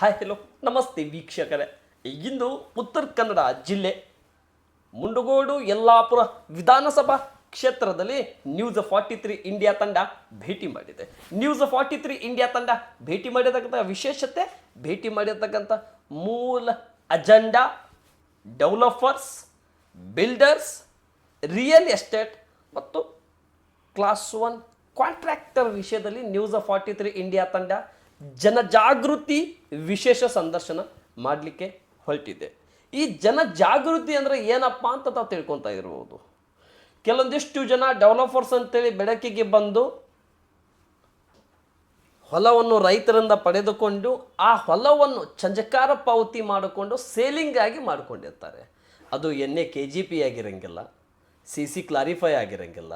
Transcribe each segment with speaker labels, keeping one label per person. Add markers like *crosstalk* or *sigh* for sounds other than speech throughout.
Speaker 1: Hi hello ನಮಸ್ತೆ ವೀಕ್ಷಕರೇ. ಇಂದು ಉತ್ತರ ಕನ್ನಡ ಜಿಲ್ಲೆ ಮುಂಡಗೋಡು ಯಲ್ಲಾಪುರ ವಿಧಾನಸಭಾ ಕ್ಷೇತ್ರದಲ್ಲಿ ನ್ಯೂಸ್ ಫಾರ್ಟಿ ತ್ರೀ ಇಂಡಿಯಾ ತಂಡ ಭೇಟಿ ಮಾಡಿದೆ. ನ್ಯೂಸ್ ಫಾರ್ಟಿ ತ್ರೀ ಇಂಡಿಯಾ ತಂಡ ಭೇಟಿ ಮಾಡಿರತಕ್ಕಂಥ ವಿಶೇಷತೆ, ಭೇಟಿ ಮಾಡಿರತಕ್ಕಂಥ ಮೂಲ agenda developers builders real estate ಮತ್ತು ಕ್ಲಾಸ್ ಒನ್ ಕಾಂಟ್ರಾಕ್ಟರ್ ವಿಷಯದಲ್ಲಿ ನ್ಯೂಸ್ ಫಾರ್ಟಿ ತ್ರೀ ಇಂಡಿಯಾ ತಂಡ ಜನಜಾಗೃತಿ ವಿಶೇಷ ಸಂದರ್ಶನ ಮಾಡಲಿಕ್ಕೆ ಹೊರಟಿದೆ. ಈ ಜನಜಾಗೃತಿ ಅಂದರೆ ಏನಪ್ಪ ಅಂತ ತಾವು ತಿಳ್ಕೊತಾ ಇರ್ಬೋದು. ಕೆಲವೊಂದಿಷ್ಟು ಜನ ಡೆವಲಪರ್ಸ್ ಅಂತೇಳಿ ಬೆಳಕಿಗೆ ಬಂದು ಹೊಲವನ್ನು ರೈತರಿಂದ ಪಡೆದುಕೊಂಡು ಆ ಹೊಲವನ್ನು ಚಂಜಕಾರ ಪಾವತಿ ಮಾಡಿಕೊಂಡು ಸೇಲಿಂಗ್ ಆಗಿ ಮಾಡಿಕೊಂಡಿರ್ತಾರೆ. ಅದು ಎಣ್ಣೆ ಕೆ ಜಿ ಪಿ ಆಗಿರಂಗಿಲ್ಲ ಸಿ ಸಿ ಕ್ಲಾರಿಫೈ ಆಗಿರಂಗಿಲ್ಲ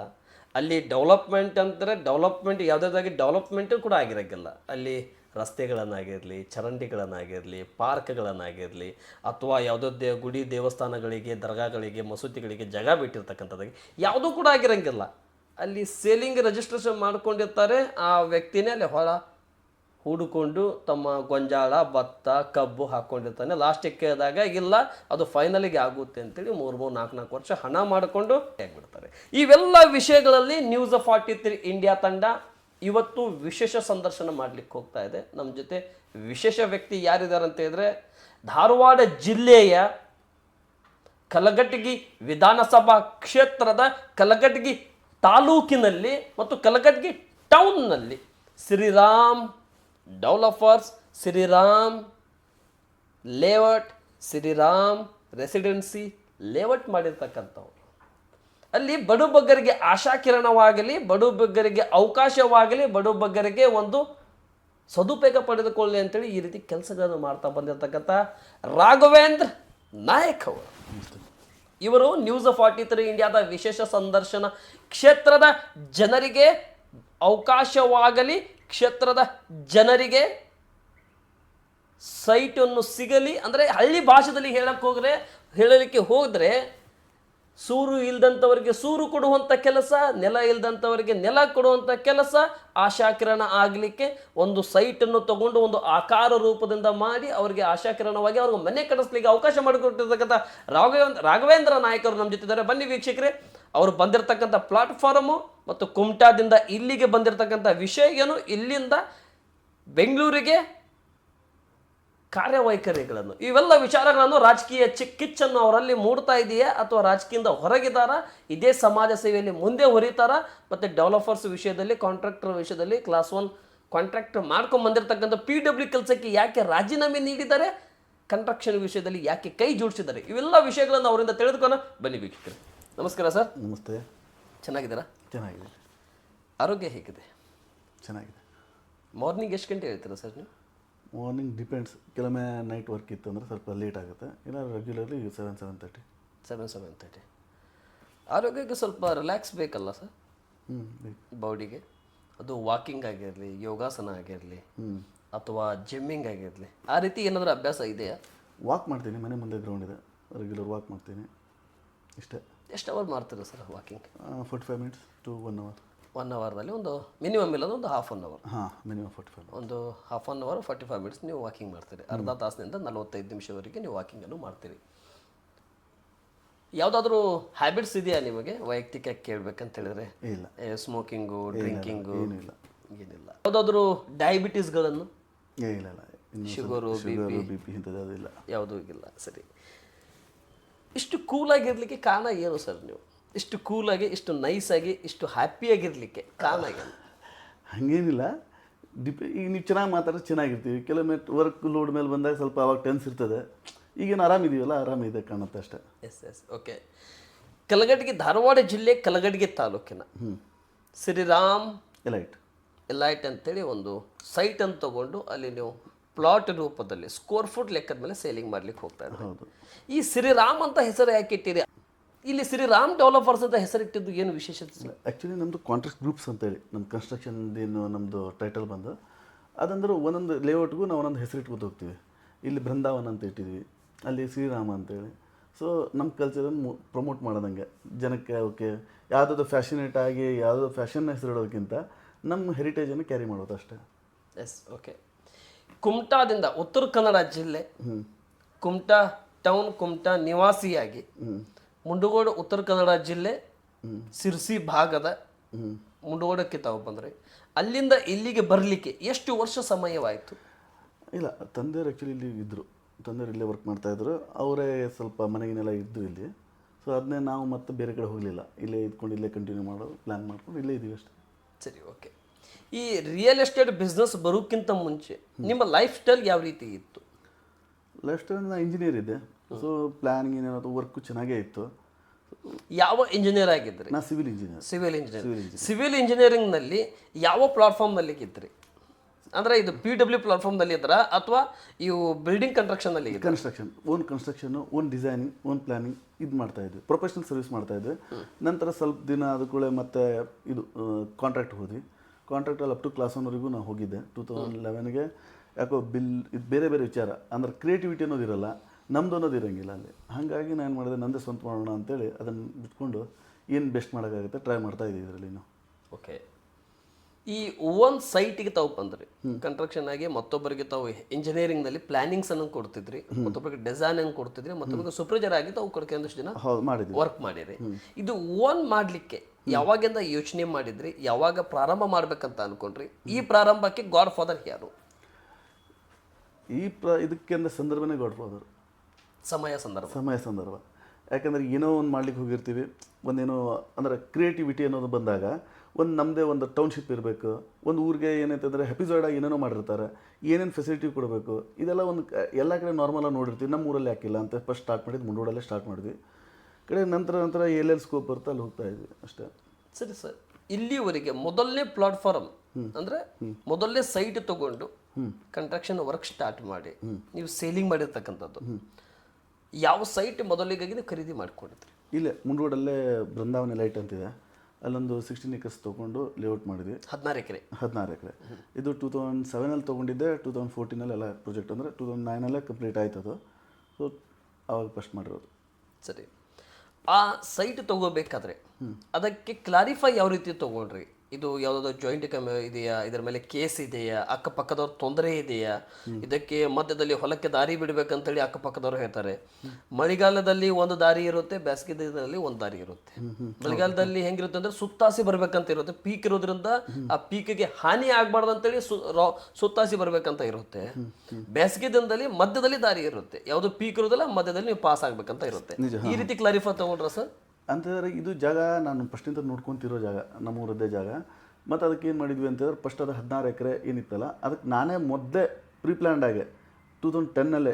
Speaker 1: ಅಲ್ಲಿ ಡೆವಲಪ್ಮೆಂಟ್ ಅಂದರೆ ಡೆವಲಪ್ಮೆಂಟ್ ಯಾವುದಾದಾಗಿ ಡೆವಲಪ್ಮೆಂಟು ಕೂಡ ಆಗಿರಂಗಿಲ್ಲ ಅಲ್ಲಿ ರಸ್ತೆಗಳನ್ನಾಗಿರಲಿ, ಚರಂಡಿಗಳನ್ನಾಗಿರಲಿ, ಪಾರ್ಕ್ಗಳನ್ನಾಗಿರಲಿ, ಅಥವಾ ಯಾವುದೋ ಗುಡಿ ದೇವಸ್ಥಾನಗಳಿಗೆ, ದರ್ಗಾಗಳಿಗೆ, ಮಸೂತಿಗಳಿಗೆ ಜಾಗ ಬಿಟ್ಟಿರ್ತಕ್ಕಂಥದ್ದಾಗಿ ಯಾವುದೂ ಕೂಡ ಆಗಿರೋಂಗಿಲ್ಲ. ಅಲ್ಲಿ ಸೇಲಿಂಗ್ ರಿಜಿಸ್ಟ್ರೇಷನ್ ಮಾಡ್ಕೊಂಡಿರ್ತಾರೆ, ಆ ವ್ಯಕ್ತಿನೇ ಅಲ್ಲಿ ಹೊಲ ಹೂಡಿಕೊಂಡು ತಮ್ಮ ಗೊಂಜಾಳ, ಭತ್ತ, ಕಬ್ಬು ಹಾಕ್ಕೊಂಡಿರ್ತಾನೆ ಲಾಸ್ಟಿಗೆ ಕೇಳಿದಾಗ, ಇಲ್ಲ, ಅದು ಫೈನಲಿಗೆ ಆಗುತ್ತೆ ಅಂತೇಳಿ ಮೂರು ಮೂರು, ನಾಲ್ಕು ನಾಲ್ಕು ವರ್ಷ ಹಣ ಮಾಡಿಕೊಂಡು ಬಿಡ್ತಾರೆ ಇವೆಲ್ಲ ವಿಷಯಗಳಲ್ಲಿ ನ್ಯೂಸ್ ಫಾರ್ಟಿ ತ್ರೀ ಇಂಡಿಯಾ ತಂಡ ಇವತ್ತು ವಿಶೇಷ ಸಂದರ್ಶನ ಮಾಡಲಿಕ್ಕೆ ಹೋಗ್ತಾ ಇದೆ. ನಮ್ಮ ಜೊತೆ ವಿಶೇಷ ವ್ಯಕ್ತಿ ಯಾರಿದ್ದಾರೆ ಅಂತ ಹೇಳಿದ್ರೆ, ಧಾರವಾಡ ಜಿಲ್ಲೆಯ ಕಲಘಟಗಿ ವಿಧಾನಸಭಾ ಕ್ಷೇತ್ರದ ಕಲಘಟಗಿ ತಾಲೂಕಿನಲ್ಲಿ ಮತ್ತು Kalghatgi ಟೌನ್ನಲ್ಲಿ Shriram developers Shriram layout Shriram residency layout ಮಾಡಿರ್ತಕ್ಕಂಥವ್ರು. ಅಲ್ಲಿ ಬಡು ಬಗ್ಗರಿಗೆ ಆಶಾಕಿರಣವಾಗಲಿ ಬಡು ಬಗ್ಗರಿಗೆ ಅವಕಾಶವಾಗಲಿ, ಬಡು ಬಗ್ಗರಿಗೆ ಒಂದು ಸದುಪಯೋಗ ಪಡೆದುಕೊಳ್ಳಿ ಅಂತೇಳಿ ಈ ರೀತಿ ಕೆಲಸಗಳನ್ನು ಮಾಡ್ತಾ ಬಂದಿರತಕ್ಕಂಥ ರಾಘವೇಂದ್ರ ನಾಯಕ್ ಅವರು. ಇವರು ನ್ಯೂಸ್ ಫಾರ್ಟಿ ತ್ರೀ ಇಂಡಿಯಾದ ವಿಶೇಷ ಸಂದರ್ಶನ ಕ್ಷೇತ್ರದ ಜನರಿಗೆ ಅವಕಾಶವಾಗಲಿ ಕ್ಷೇತ್ರದ ಜನರಿಗೆ ಸೈಟನ್ನು ಸಿಗಲಿ, ಅಂದರೆ ಹಳ್ಳಿ ಭಾಷೆದಲ್ಲಿ ಹೇಳಕ್ಕೆ ಹೋದರೆ ಹೇಳಲಿಕ್ಕೆ ಹೋದರೆ ಸೂರು ಇಲ್ದಂಥವರಿಗೆ ಸೂರು ಕೊಡುವಂಥ ಕೆಲಸ, ನೆಲ ಇಲ್ದಂಥವರಿಗೆ ನೆಲ ಕೊಡುವಂಥ ಕೆಲಸ, ಆಶಾಕಿರಣ ಆಗಲಿಕ್ಕೆ ಒಂದು ಸೈಟನ್ನು ತಗೊಂಡು ಒಂದು ಆಕಾರ ರೂಪದಿಂದ ಮಾಡಿ ಅವರಿಗೆ ಆಶಾಕಿರಣವಾಗಿ ಅವ್ರಿಗೆ ಮನೆ ಕಟ್ಟಿಸ್ಲಿಕ್ಕೆ ಅವಕಾಶ ಮಾಡಿಕೊಟ್ಟಿರ್ತಕ್ಕಂಥ ರಾಘವೇಂದ್ರ ರಾಘವೇಂದ್ರ ನಾಯಕರು ನಮ್ಮ ಜೊತೆ ಇದ್ದಾರೆ. ಬನ್ನಿ ವೀಕ್ಷಕರೇ. ಅವರು ಬಂದಿರತಕ್ಕಂಥ ಪ್ಲಾಟ್ಫಾರ್ಮು ಮತ್ತು ಕುಮಟಾದಿಂದ ಇಲ್ಲಿಗೆ ಬಂದಿರತಕ್ಕಂಥ ವಿಷಯ ಏನು? ಇಲ್ಲಿಂದ ಬೆಂಗಳೂರಿಗೆ ಕಾರ್ಯವೈಖರಿಗಳನ್ನು. ಇವೆಲ್ಲ ವಿಚಾರಗಳನ್ನು ರಾಜಕೀಯ ಚಿಕ್ಕಿಚ್ಚನ್ನು ಅವರಲ್ಲಿ ಮೂಡ್ತಾ ಇದೆಯಾ ಅಥವಾ ರಾಜಕೀಯದಿಂದ ಹೊರಗಿದ್ದಾರಾ ಇದೇ ಸಮಾಜ ಸೇವೆಯಲ್ಲಿ ಮುಂದೆ ಹೊರಿತಾರ? ಮತ್ತು ಡೆವಲಪರ್ಸ್ ವಿಷಯದಲ್ಲಿ, ಕಾಂಟ್ರಾಕ್ಟರ್ ವಿಷಯದಲ್ಲಿ, ಕ್ಲಾಸ್ ಒನ್ ಕಾಂಟ್ರಾಕ್ಟ್ ಮಾಡ್ಕೊಂಡು ಬಂದಿರತಕ್ಕಂಥ ಪಿ ಡಬ್ಲ್ಯೂ ಕೆಲಸಕ್ಕೆ ಯಾಕೆ ರಾಜೀನಾಮೆ ನೀಡಿದ್ದಾರೆ ಕಂಟ್ರಕ್ಷನ್ ವಿಷಯದಲ್ಲಿ ಯಾಕೆ ಕೈ ಜೋಡಿಸಿದ್ದಾರೆ ಇವೆಲ್ಲ ವಿಷಯಗಳನ್ನು ಅವರಿಂದ ತಿಳಿದುಕೊಂಡು ಬನ್ನಿ ನಮಸ್ಕಾರ ಸರ್.
Speaker 2: ನಮಸ್ತೆ.
Speaker 1: ಚೆನ್ನಾಗಿದ್ದೀರಾ?
Speaker 2: ಚೆನ್ನಾಗಿದೆ.
Speaker 1: ಆರೋಗ್ಯ ಹೇಗಿದೆ?
Speaker 2: ಚೆನ್ನಾಗಿದೆ.
Speaker 1: ಮಾರ್ನಿಂಗ್ ಎಷ್ಟು ಗಂಟೆ ಹೇಳ್ತೀರಾ ಸರ್ ನೀವು?
Speaker 2: ಮಾರ್ನಿಂಗ್ ಡಿಪೆಂಡ್ಸ್ ಕೆಲವೊಮ್ಮೆ ನೈಟ್ ವರ್ಕ್ ಇತ್ತು ಅಂದರೆ ಸ್ವಲ್ಪ ಲೇಟ್ ಆಗುತ್ತೆ. ಇಲ್ಲ regularly seven seven thirty
Speaker 1: seven seven thirty ಆರೋಗ್ಯಕ್ಕೆ ಸ್ವಲ್ಪ ರಿಲ್ಯಾಕ್ಸ್ ಬೇಕಲ್ಲ ಸರ್?
Speaker 2: ಹ್ಞೂ ಬೇಕು.
Speaker 1: ಬಾಡಿಗೆ ಅದು ವಾಕಿಂಗ್ ಆಗಿರಲಿ ಯೋಗಾಸನ ಆಗಿರಲಿ
Speaker 2: ಹ್ಞೂ
Speaker 1: ಅಥವಾ ಜಿಮ್ಮಿಂಗ್ ಆಗಿರಲಿ ಆ ರೀತಿ ಏನಾದರೂ ಅಭ್ಯಾಸ ಇದೆಯಾ?
Speaker 2: ವಾಕ್ ಮಾಡ್ತೀನಿ. ಮನೆ ಮುಂದೆ ಗ್ರೌಂಡ್ ಇದೆ. ರೆಗ್ಯುಲರ್ ವಾಕ್ ಮಾಡ್ತೀನಿ. ಇಷ್ಟೇ.
Speaker 1: ಎಷ್ಟು ಅವರ್ ಮಾಡ್ತೀರಾ sir walking?
Speaker 2: Forty five minutes to one hour
Speaker 1: one ಅವರ್ದಲ್ಲಿ ಒಂದು ಮಿನಿಮಮ್ ಇಲ್ಲದ ಒಂದು ಹಾಫ್ ಒನ್ ಅವರ್
Speaker 2: ಹಾಂ ಮಿನಿಮಮ್ ಫೋರ್ಟಿ ಫೈವ್
Speaker 1: ಒಂದು half one hour forty five minutes ನೀವು ವಾಕಿಂಗ್ ಮಾಡ್ತೀರಿ. ಅರ್ಧ ತಾಸಿನಿಂದ ನಲವತ್ತೈದು ನಿಮಿಷವರೆಗೆ ನೀವು ವಾಕಿಂಗನ್ನು ಮಾಡ್ತೀರಿ. ಯಾವುದಾದ್ರೂ ಹ್ಯಾಬಿಟ್ಸ್ ಇದೆಯಾ ನಿಮಗೆ? ವೈಯಕ್ತಿಕ ಕೇಳಬೇಕಂತ ಹೇಳಿದ್ರೆ?
Speaker 2: ಇಲ್ಲ.
Speaker 1: ಸ್ಮೋಕಿಂಗು ಡ್ರಿಂಕಿಂಗು
Speaker 2: ಏನಿಲ್ಲ ಇಲ್ಲ
Speaker 1: ಏನಿಲ್ಲ. ಯಾವುದಾದ್ರೂ ಡಯಾಬಿಟೀಸ್ಗಳನ್ನು
Speaker 2: ಇಲ್ಲ ಇಲ್ಲ.
Speaker 1: ಶುಗರು
Speaker 2: ಬಿ ಪಿ ಇಂಥದ್ದು ಇಲ್ಲ.
Speaker 1: ಯಾವುದೂ ಇಲ್ಲ. ಸರಿ. ಇಷ್ಟು ಕೂಲಾಗಿರಲಿಕ್ಕೆ ಕಾರಣ ಏನು ಸರ್ ನೀವು? ಇಷ್ಟು ಕೂಲಾಗಿ ಇಷ್ಟು ನೈಸಾಗಿ ಇಷ್ಟು ಹ್ಯಾಪಿಯಾಗಿರಲಿಕ್ಕೆ ಕಾರಣ ಏನು?
Speaker 2: ಹಾಗೇನಿಲ್ಲ. ಡಿಪೆ ಈಗ ನೀವು ಚೆನ್ನಾಗಿ ಮಾತಾಡೋದು ಚೆನ್ನಾಗಿರ್ತೀವಿ. ಕೆಲವೊಮ್ಮೆ ವರ್ಕ್ ಲೋಡ್ ಮೇಲೆ ಬಂದಾಗ ಸ್ವಲ್ಪ ಅವಾಗ ಟೆನ್ಸ್ ಇರ್ತದೆ. ಈಗೇನು ಆರಾಮಿದೀವಲ್ಲ? ಆರಾಮಿದೆ ಕಾಣುತ್ತೆ ಅಷ್ಟೇ.
Speaker 1: Yes yes okay Kalghatgi Dharwad ಜಿಲ್ಲೆ ಕಲಗಡ್ಗೆ ತಾಲೂಕಿನ ಶ್ರೀರಾಮ್
Speaker 2: ಎಲೈಟ್
Speaker 1: ಎಲೈಟ್ ಅಂತೇಳಿ ಒಂದು ಸೈಟನ್ನು ತಗೊಂಡು ಅಲ್ಲಿ ನೀವು ಪ್ಲಾಟ್ ರೂಪದಲ್ಲಿ ಸ್ಕೋರ್ ಫುಟ್ ಲೆಕ್ಕದ ಮೇಲೆ ಸೇಲಿಂಗ್ ಮಾಡ್ಲಿಕ್ಕೆ ಹೋಗ್ತಾ ಇದ್ದಾರೆ.
Speaker 2: ಹೌದು.
Speaker 1: ಈ ಶ್ರೀರಾಮ್ ಅಂತ ಹೆಸರು ಯಾಕೆ ಇಟ್ಟಿರಿ ಇಲ್ಲಿ ಶ್ರೀರಾಮ್ ಡೆವಲಪರ್ಸ್ ಅಂತ ಹೆಸರಿಟ್ಟಿದ್ದು ಏನು ವಿಶೇಷತೆ ಸರ್?
Speaker 2: ಆ್ಯಕ್ಚುಲಿ ನಮ್ಮದು ಕಾಂಟ್ರಾಕ್ಟ್ ಗ್ರೂಪ್ಸ್ ಅಂತೇಳಿ ನಮ್ಮ ಕನ್ಸ್ಟ್ರಕ್ಷನ್ ಏನು ನಮ್ಮದು ಟೈಟಲ್ ಬಂದು ಅದಂದ್ರೆ ಒಂದೊಂದು ಲೇಔಟ್ಗೂ ನಾವು ಒಂದೊಂದು ಹೆಸರು ಇಟ್ಕೊತ ಹೋಗ್ತೀವಿ. ಇಲ್ಲಿ ಬೃಂದಾವನ ಅಂತ ಇಟ್ಟಿದ್ವಿ ಅಲ್ಲಿ ಶ್ರೀರಾಮ ಅಂತೇಳಿ. ಸೊ ನಮ್ಮ ಕಲ್ಚರನ್ನು ಪ್ರಮೋಟ್ ಮಾಡೋದಂಗೆ. ಜನಕ್ಕೆ ಓಕೆ ಯಾವುದಾದ್ರು ಫ್ಯಾಷನೇಟ್ ಆಗಿ ಯಾವುದೋ ಫ್ಯಾಷನ್ ಹೆಸರು ಇಡೋದಕ್ಕಿಂತ ನಮ್ಮ ಹೆರಿಟೇಜನ್ನು ಕ್ಯಾರಿ ಮಾಡೋದು ಅಷ್ಟೇ.
Speaker 1: ಎಸ್ ಓಕೆ ಕುಮಟಾದಿಂದ ಉತ್ತರ ಕನ್ನಡ ಜಿಲ್ಲೆ ಕುಮಟಾ ಟೌನ್ ಕುಮಟಾ ನಿವಾಸಿಯಾಗಿ ಮುಂಡಗೋಡು ಉತ್ತರ ಕನ್ನಡ ಜಿಲ್ಲೆ ಸಿರ್ಸಿ ಭಾಗದ ಮುಂಡಗೋಡಕ್ಕೆ ತಾವು ಬಂದ್ರೆ. ಅಲ್ಲಿಂದ ಇಲ್ಲಿಗೆ ಬರಲಿಕ್ಕೆ ಎಷ್ಟು ವರ್ಷ ಸಮಯವಾಯಿತು?
Speaker 2: ಇಲ್ಲ ತಂದೆಯವ್ರು ಆ್ಯಕ್ಚುಲಿ ಇಲ್ಲಿ ಇದ್ದರು ತಂದೆಯವ್ರು ಇಲ್ಲೇ ವರ್ಕ್ ಮಾಡ್ತಾಯಿದ್ರು ಅವರೇ ಸ್ವಲ್ಪ ಮನೆಗಿನೆಲ್ಲ ಇದ್ದು ಇಲ್ಲಿ. ಸೊ ಅದನ್ನೇ ನಾವು ಮತ್ತೆ ಬೇರೆ ಕಡೆ ಹೋಗಲಿಲ್ಲ. ಇಲ್ಲೇ ಇದ್ಕೊಂಡು ಇಲ್ಲೇ ಕಂಟಿನ್ಯೂ ಮಾಡೋದು ಪ್ಲ್ಯಾನ್ ಮಾಡ್ಕೊಂಡು ಇಲ್ಲೇ ಇದ್ದೀವಿ ಅಷ್ಟೇ.
Speaker 1: ಸರಿ ಓಕೆ ಈ ರಿಯಲ್ ಎಸ್ಟೇಟ್ ಬಿಸ್ನೆಸ್ ಬರೋಕ್ಕಿಂತ ಮುಂಚೆ ನಿಮ್ಮ ಲೈಫ್ ಸ್ಟೈಲ್ ಯಾವ ರೀತಿ ಇತ್ತು?
Speaker 2: ಲೈಫ್ ಸ್ಟೈಲ್ ನಾನು ಇಂಜಿನಿಯರ್ ಇದ್ದೆ. ಸೊ ಪ್ಲ್ಯಾನಿಂಗ್ ಏನಾದ್ರು ವರ್ಕು ಚೆನ್ನಾಗೇ ಇತ್ತು.
Speaker 1: ಯಾವ ಇಂಜಿನಿಯರ್ ಆಗಿದ್ರಿ?
Speaker 2: ನಾ civil engineer
Speaker 1: civil engineer civil ಇಂಜಿನಿಯರಿಂಗ್ನಲ್ಲಿ ಯಾವ ಪ್ಲಾಟ್ಫಾರ್ಮ್ನಲ್ಲಿ ಇದ್ರಿ? ಅಂದರೆ ಇದು ಪಿ ಡಬ್ಲ್ಯೂ ಪ್ಲಾಟ್ಫಾರ್ಮ್ನಲ್ಲಿ ಇದ್ರ ಅಥವಾ ಇವು ಬಿಲ್ಡಿಂಗ್ ಕನ್ಸ್ಟ್ರಕ್ಷನ್ನಲ್ಲಿ ಇದ್ರ?
Speaker 2: Construction own construction own designing own planning ಇದು ಮಾಡ್ತಾ ಇದ್ವಿ ಪ್ರೊಫೆಷನಲ್ ಸರ್ವಿಸ್ ಮಾಡ್ತಾ ಇದ್ವಿ ನಂತರ ಸ್ವಲ್ಪ ದಿನ ಕೂಡ ಮತ್ತೆ ಇದು ಕಾಂಟ್ರಾಕ್ಟ್ ಹೋದ್ವಿ. ಕಾಂಟ್ರಾಕ್ಟಲ್ಲಿ ಅಪ್ ಟು ಕ್ಲಾಸ್ ಒನ್ವರೆಗೂ ನಾನು ಹೋಗಿದ್ದೆ. ಟೂ ತೌಸಂಡ್ ಲೆವೆನ್ಗೆ ಯಾಕೋ ಬಿಲ್ ಇದು ಬೇರೆ ಬೇರೆ ವಿಚಾರ. ಅಂದ್ರೆ ಕ್ರಿಯೇಟಿವಿಟಿ ಅನ್ನೋದು ಇರಲ್ಲ ನಮ್ದು ಅನ್ನೋದು ಇರೋಂಗಿಲ್ಲ ಅಲ್ಲಿ. ಹಾಗಾಗಿ ನಾನು ಏನು ಮಾಡಿದೆ ನಂದೇ ಸ್ವಂತ ಮಾಡೋಣ ಅಂತೇಳಿ ಅದನ್ನು ಬಿಟ್ಕೊಂಡು ಏನು ಬೆಸ್ಟ್ ಮಾಡೋಕ್ಕಾಗುತ್ತೆ ಟ್ರೈ ಮಾಡ್ತಾ ಇದ್ದೀವಿ ಇದರಲ್ಲಿ ನಾವು
Speaker 1: ಓಕೆ ಈ ಒಂದು ಸೈಟಿಗೆ ತಾವು ಬಂದ್ರಿ. ಕನ್ಸ್ಟ್ರಕ್ಷನ್ ಆಗಿ ಮತ್ತೊಬ್ಬರಿಗೆ ತಾವು ಇಂಜಿನಿಯರಿಂಗ್ನಲ್ಲಿ ಪ್ಲಾನಿಂಗ್ಸ್ ಅನ್ನು ಕೊಡ್ತಿದ್ರಿ ಮತ್ತೊಬ್ಬರಿಗೆ ಡಿಸೈನ್ ಅನ್ನು ಕೊಡ್ತಿದ್ರಿ ಮತ್ತೊಬ್ಬರಿಗೆ ಸೂಪರ್ವೈಸರ್ ಆಗಿ ತಾವು ಕೊಡಕ್ಕೆ ದಿನ
Speaker 2: ಜನ
Speaker 1: ವರ್ಕ್ ಮಾಡಿರಿ. ಇದು ಓನ್ ಮಾಡ್ಲಿಕ್ಕೆ ಯಾವಾಗಿಂದ ಯೋಚನೆ ಮಾಡಿದ್ರಿ ಯಾವಾಗ ಪ್ರಾರಂಭ ಮಾಡ್ಬೇಕಂತ ಅನ್ಕೊಂಡ್ರಿ ಈ ಪ್ರಾರಂಭಕ್ಕೆ ಗಾಡ್ ಫಾದರ್ ಯಾರು?
Speaker 2: ಈ ಪ್ರ ಇದಕ್ಕೆ ಸಂದರ್ಭನೇ ಗಾಡ್ ಫಾದರ್
Speaker 1: ಸಮಯ ಸಂದರ್ಭ.
Speaker 2: ಸಮಯ ಸಂದರ್ಭ. ಯಾಕಂದ್ರೆ ಏನೋ ಒಂದು ಮಾಡ್ಲಿಕ್ಕೆ ಹೋಗಿರ್ತೀವಿ ಒಂದೇನೋ ಅಂದ್ರೆ ಕ್ರಿಯೇಟಿವಿಟಿ ಅನ್ನೋದು ಬಂದಾಗ ಒಂದು ನಮ್ಮದೇ ಒಂದು ಟೌನ್ಶಿಪ್ ಇರಬೇಕು ಒಂದು ಊರಿಗೆ ಏನೈತಂದರೆ ಹೆಪಿಸೋಡಾಗಿ ಏನೇನೋ ಮಾಡಿರ್ತಾರೆ ಏನೇನು ಫೆಸಿಲಿಟಿ ಕೊಡಬೇಕು ಇದೆಲ್ಲ ಒಂದು ಎಲ್ಲ ಕಡೆ ನಾರ್ಮಲಾಗಿ ನೋಡಿರ್ತೀವಿ ನಮ್ಮ ಊರಲ್ಲಿ ಹಾಕಿಲ್ಲ ಅಂತ ಫಸ್ಟ್ ಸ್ಟಾರ್ಟ್ ಮಾಡಿದ್ದು ಮುಂಡೋಡಲ್ಲೇ ಸ್ಟಾರ್ಟ್ ಮಾಡಿದ್ವಿ. ಕಡೆ ನಂತರ ನಂತರ ಎಲ್ಲೆಲ್ಲಿ ಸ್ಕೋಪ್ ಬರುತ್ತೆ ಅಲ್ಲಿ ಹೋಗ್ತಾ ಇದ್ವಿ ಅಷ್ಟೇ.
Speaker 1: ಸರಿ ಸರ್ ಇಲ್ಲಿವರೆಗೆ ಮೊದಲನೇ ಪ್ಲಾಟ್ಫಾರ್ಮ್ ಅಂದರೆ ಮೊದಲನೇ ಸೈಟ್ ತಗೊಂಡು ಕನ್ಸ್ಟ್ರಕ್ಷನ್ ವರ್ಕ್ ಸ್ಟಾರ್ಟ್ ಮಾಡಿ ನೀವು ಸೇಲಿಂಗ್ ಮಾಡಿರ್ತಕ್ಕಂಥದ್ದು. ಯಾವ ಸೈಟ್ ಮೊದಲಿಗಾಗಿ ನೀವು ಖರೀದಿ ಮಾಡಿಕೊಂಡಿದ್ರಿ?
Speaker 2: ಇಲ್ಲೇ ಮುಂಡೋಡಲ್ಲೇ ಬೃಂದಾವನ ಲೈಟ್ ಅಂತಿದೆ. ಅಲ್ಲೊಂದು ಸಿಕ್ಸ್ಟೀನ್ ಏಕರ್ಸ್ ತೊಗೊಂಡು ಲೇಔಟ್ ಮಾಡಿದ್ವಿ.
Speaker 1: ಹದಿನಾರು ಎಕರೆ.
Speaker 2: ಹದಿನಾರು ಎಕರೆ. ಇದು ಟೂ ತೌಸಂಡ್ ಸೆವೆನಲ್ಲಿ ತೊಗೊಂಡಿದ್ದೆ ಟೂ ತೌಸಂಡ್ ಫೋರ್ಟೀನಲ್ಲಿ ಎಲ್ಲ ಪ್ರಾಜೆಕ್ಟ್ ಅಂದರೆ ಟೂ ತೌಸಂಡ್ ನೈನಲ್ಲೇ ಕಂಪ್ಲೀಟ್ ಆಯ್ತು ಅದು. ಸೊ ಅವಾಗ ಫಸ್ಟ್ ಮಾಡಿರೋದು.
Speaker 1: ಸರಿ. ಆ ಸೈಟ್ ತಗೋಬೇಕಾದ್ರೆ ಅದಕ್ಕೆ ಕ್ಲಾರಿಫೈ ಯಾವ ರೀತಿ ತಗೊಂಡ್ರಿ? ಇದು ಯಾವುದಾದ್ರು ಜಾಯಿಂಟ್ ಕಮ್ ಇದೆಯಾ? ಇದರ ಮೇಲೆ ಕೇಸ್ ಇದೆಯಾ? ಅಕ್ಕಪಕ್ಕದವ್ರ ತೊಂದರೆ ಇದೆಯಾ? ಇದಕ್ಕೆ ಮಧ್ಯದಲ್ಲಿ ಹೊಲಕ್ಕೆ ದಾರಿ ಬಿಡಬೇಕಂತೇಳಿ ಅಕ್ಕಪಕ್ಕದವ್ರು ಹೇಳ್ತಾರೆ. ಮಳೆಗಾಲದಲ್ಲಿ ಒಂದು ದಾರಿ ಇರುತ್ತೆ ಬೇಸಿಗೆ ದಿನದಲ್ಲಿ ಒಂದು ದಾರಿ ಇರುತ್ತೆ. ಮಳೆಗಾಲದಲ್ಲಿ ಹೆಂಗಿರುತ್ತೆ ಅಂದ್ರೆ ಸುತ್ತಾಸಿ ಬರ್ಬೇಕಂತ ಇರುತ್ತೆ. ಪೀಕ್ ಇರೋದ್ರಿಂದ ಆ ಪೀಕಿಗೆ ಹಾನಿ ಆಗ್ಬಾರ್ದು ಅಂತೇಳಿ ಸು- ರಾ- ಸುತ್ತಾಸಿ ಬರ್ಬೇಕಂತ ಇರುತ್ತೆ. ಬೇಸಿಗೆ ದಿನದಲ್ಲಿ ಮಧ್ಯದಲ್ಲಿ ದಾರಿ ಇರುತ್ತೆ. ಯಾವುದು ಪೀಕ್ ಇರೋದಿಲ್ಲ ಮಧ್ಯದಲ್ಲಿ ನೀವು ಪಾಸ್ ಆಗ್ಬೇಕಂತ ಇರುತ್ತೆ. ಈ ರೀತಿ ಕ್ಲಾರಿಫೈ ತಗೊಂಡ್ರ ಸರ್?
Speaker 2: ಅಂತಂದರೆ ಇದು ಜಾಗ ನಾನು ಫಸ್ಟಿಂದ ನೋಡ್ಕೊತಿರೋ ಜಾಗ ನಮ್ಮೂರದ್ದೇ ಜಾಗ. ಮತ್ತು ಅದಕ್ಕೆ ಏನು ಮಾಡಿದ್ವಿ ಅಂತಂದ್ರೆ ಫಸ್ಟ್ ಅದು ಹದಿನಾರು ಎಕರೆ ಏನಿತ್ತಲ್ಲ ಅದಕ್ಕೆ ನಾನೇ ಮೊದಲೇ ಪ್ರೀ ಆಗಿ ಟೂ ತೌಸಂಡ್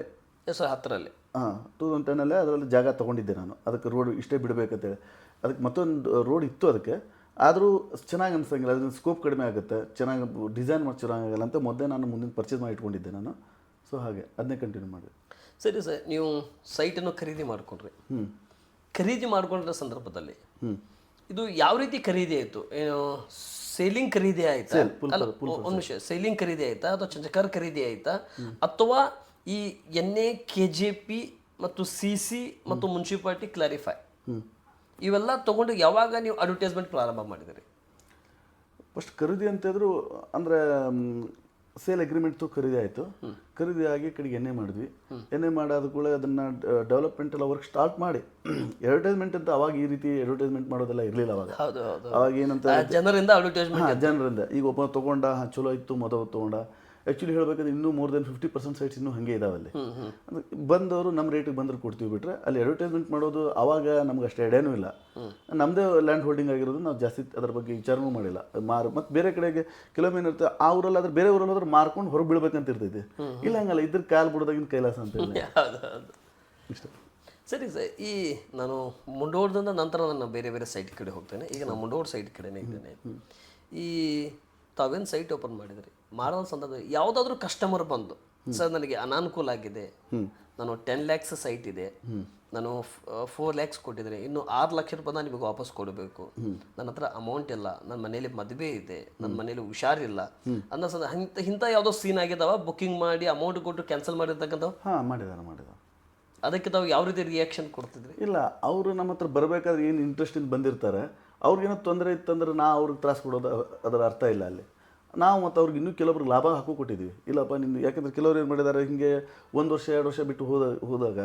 Speaker 2: ಎಸ್
Speaker 1: ಸರ್ ಹತ್ತರಲ್ಲಿ.
Speaker 2: ಹಾಂ ಟೂ ತೌಸಂಡ್ ಟೆನ್ನಲ್ಲೇ ಅದರಲ್ಲಿ ಜಾಗ ತೊಗೊಂಡಿದ್ದೆ ನಾನು. ಅದಕ್ಕೆ ರೋಡ್ ಇಷ್ಟೇ ಬಿಡಬೇಕಂತೇಳಿ. ಅದಕ್ಕೆ ಮತ್ತೊಂದು ರೋಡ್ ಇತ್ತು ಅದಕ್ಕೆ. ಆದರೂ ಚೆನ್ನಾಗಿ ಅನಿಸಂಗಿಲ್ಲ ಅದನ್ನ ಸ್ಕೋಪ್ ಕಡಿಮೆ ಆಗುತ್ತೆ ಚೆನ್ನಾಗಿ ಡಿಸೈನ್ ಮಾಡಿ ಚೆನ್ನಾಗಾಗಲ್ಲ ಅಂತ ಮೊದಲೇ ನಾನು ಮುಂದಿನ ಪರ್ಚೇಸ್ ಮಾಡಿ ಇಟ್ಕೊಂಡಿದ್ದೆ ನಾನು. ಸೊ ಹಾಗೆ ಅದನ್ನೇ ಕಂಟಿನ್ಯೂ ಮಾಡಿದೆ.
Speaker 1: ಸರಿ ಸರ್ ನೀವು ಸೈಟನ್ನು ಖರೀದಿ ಮಾಡಿಕೊಂಡ್ರಿ.
Speaker 2: ಹ್ಞೂ
Speaker 1: ಖರೀದಿ ಮಾಡಿಕೊಂಡ ಸಂದರ್ಭದಲ್ಲಿ ಇದು ಯಾವ ರೀತಿ ಖರೀದಿ ಆಯಿತು? ಏನು ಸೇಲಿಂಗ್ ಖರೀದಿ ಆಯ್ತಾ? ಒಂದು ವಿಷಯ ಸೇಲಿಂಗ್ ಖರೀದಿ ಆಯ್ತಾ ಅಥವಾ ಚಂಚಕಾರ ಖರೀದಿ ಆಯ್ತಾ? ಅಥವಾ ಈ N A K J P ಮತ್ತು ಸಿ ಸಿ ಮತ್ತು ಮುನ್ಸಿಪಾಲ್ಟಿ ಕ್ಲಾರಿಫೈ ಇವೆಲ್ಲ ತಗೊಂಡು ಯಾವಾಗ ನೀವು ಅಡ್ವರ್ಟೈಸ್ಮೆಂಟ್ ಪ್ರಾರಂಭ ಮಾಡಿದಿರಿ?
Speaker 2: ಫಸ್ಟ್ ಖರೀದಿ ಅಂತಿದ್ರು ಅಂದರೆ ಸೇಲ್ ಅಗ್ರಿಮೆಂಟ್ ಖರೀದಿ ಆಯಿತು. ಖರೀದಿ ಆಗಿ ಕಡೆಗೆ ಎಣ್ಣೆ ಮಾಡಿದ್ವಿ. ಎಣ್ಣೆ ಮಾಡಾದ ಕೂಡ ಅದನ್ನು ಡೆವಲಪ್ಮೆಂಟ್ ಎಲ್ಲ ವರ್ಕ್ ಸ್ಟಾರ್ಟ್ ಮಾಡಿ. *clears throat* ಅಡ್ವರ್ಟೈಸ್ಮೆಂಟ್ ಅಂತ ಅವಾಗ ಈ ರೀತಿ ಅಡ್ವರ್ಟೈಸ್ಮೆಂಟ್ ಮಾಡೋದೆಲ್ಲ ಇರಲಿಲ್ಲ ಅವಾಗ. ಅವಾಗ ಏನಂತ
Speaker 1: ಜನರಿಂದ ಅಡ್ವರ್ಟೈಸ್ಮೆಂಟ್
Speaker 2: ಜನರಿಂದ. ಈಗ ಒಬ್ಬ ತೊಗೊಂಡ ಚಲೋ ಇತ್ತು ಮೊದಲು ತೊಗೊಂಡ. ಆ್ಯಕ್ಚುಲಿ ಹೇಳಬೇಕಾದ್ರೆ ಇನ್ನೂ more than fifty percent sites ಇನ್ನೂ ಹಾಗೆ ಇದಾವೆ ಅಲ್ಲಿ ಅಂದ್ರೆ ಬಂದವರು ನಮ್ಮ ರೇಟಿಗೆ ಬಂದ್ರೆ ಕೊಡ್ತೀವಿ ಬಿಟ್ರೆ ಅಲ್ಲಿ ಅಡ್ವರ್ಟೈಸ್ಮೆಂಟ್ ಮಾಡೋದು ಅವಾಗ ನಮ್ಗೆ ಅಷ್ಟು ಐಡಿಯಾನೂ ಇಲ್ಲ. ನಮ್ಮದೇ ಲ್ಯಾಂಡ್ ಹೋಲ್ಡಿಂಗ್ ಆಗಿರೋದು ನಾವು ಜಾಸ್ತಿ ಅದ್ರ ಬಗ್ಗೆ ವಿಚಾರನೂ ಮಾಡಿಲ್ಲ. ಮಾರು ಮತ್ತು ಬೇರೆ ಕಡೆಗೆ ಕೆಲವೊಮ್ಮೆ ಏನಿರುತ್ತೆ ಆ ಊರಲ್ಲಿ ಆದ್ರೆ ಬೇರೆ ಊರಲ್ಲಿ ಹೋದ್ರೆ ಮಾರ್ಕೊಂಡು ಹೊರಗೆ ಬೀಳ್ಬೇಕಂತ ಇರ್ತೈತಿ. ಇಲ್ಲ ಹಂಗಲ್ಲ ಇದ್ರ ಕಾಲು ಬಿಡೋದಾಗಿನ ಕೈಲಾಸ ಅಂತ ಹೇಳಿ. *laughs* ಇಷ್ಟ.
Speaker 1: ಸರಿ ಸರ್ ಈ ನಾನು ಮುಂಡೋಡ್ದಿಂದ ನಂತರ ನಾನು ಬೇರೆ ಬೇರೆ ಸೈಟ್ ಕಡೆ ಹೋಗ್ತೇನೆ. ಈಗ ನಾನು ಮುಂಡೋಡ್ ಸೈಟ್ ಕಡೆನೇ ಇದ್ದೇನೆ. ಈ ತಾವೇನು ಸೈಟ್ ಓಪನ್ ಮಾಡಿದ್ರಿ? ಮಾಡೋ ಸಂದರ್ಭ ಯಾವುದಾದ್ರೂ ಕಸ್ಟಮರ್ ಬಂದು ಸರ್ ನನಗೆ ಅನಾನುಕೂಲ ಆಗಿದೆ. ನಾನು ಟೆನ್ ಲ್ಯಾಕ್ಸ್ ಸೈಟ್ ಇದೆ. ನಾನು ಫೋರ್ ಲ್ಯಾಕ್ಸ್ ಕೊಟ್ಟಿದ್ರೆ ಇನ್ನು ಆರು ಲಕ್ಷ ರೂಪಾಯಿ ನಿಮಗೆ ವಾಪಸ್ ಕೊಡಬೇಕು. ನನ್ನ ಹತ್ರ ಅಮೌಂಟ್ ಇಲ್ಲ. ನನ್ನ ಮನೇಲಿ ಮದುವೆ ಇದೆ. ನನ್ನ ಮನೇಲಿ ಹುಷಾರಿಲ್ಲ. ಅನ್ನೋ ಸಂದ ಇಂಥ ಇಂಥ ಯಾವುದೋ ಸೀನ್ ಆಗಿದಾವ. ಬುಕ್ಕಿಂಗ್ ಮಾಡಿ ಅಮೌಂಟ್ ಕೊಟ್ಟು ಕ್ಯಾನ್ಸಲ್ ಮಾಡಿರ್ತಕ್ಕಂಥವು?
Speaker 2: ಹಾಂ ಮಾಡಿದಾರೆ ಮಾಡಿದ
Speaker 1: ಅದಕ್ಕೆ ತಾವು ಯಾವ ರೀತಿ ರಿಯಾಕ್ಷನ್ ಕೊಡ್ತಿದ್ರಿ?
Speaker 2: ಇಲ್ಲ ಅವರು ನಮ್ಮ ಹತ್ರ ಬರಬೇಕಾದ್ರೆ ಏನು ಇಂಟ್ರೆಸ್ಟಿಂದ ಬಂದಿರ್ತಾರೆ ಅವ್ರಿಗೇನೋ ತೊಂದರೆ ಇತ್ತಂದ್ರೆ ನಾ ಅವ್ರಿಗೆ ತ್ರಾಸ ಕೊಡೋದು ಅದರ ಅರ್ಥ ಇಲ್ಲ ಅಲ್ಲಿ. ನಾವು ಮತ್ತು ಅವ್ರಿಗೆ ಇನ್ನೂ ಕೆಲವ್ರಿಗೆ ಲಾಭ ಹಾಕೋ ಕೊಟ್ಟಿದ್ದೀವಿ ಇಲ್ಲಪ್ಪ ನಿಮ್ದು ಯಾಕಂದ್ರೆ ಕೆಲವ್ರು ಏನು ಮಾಡಿದ್ದಾರೆ ಹೀಗೆ ಒಂದು ವರ್ಷ ಎರಡು ವರ್ಷ ಬಿಟ್ಟು ಹೋದ ಹೋದಾಗ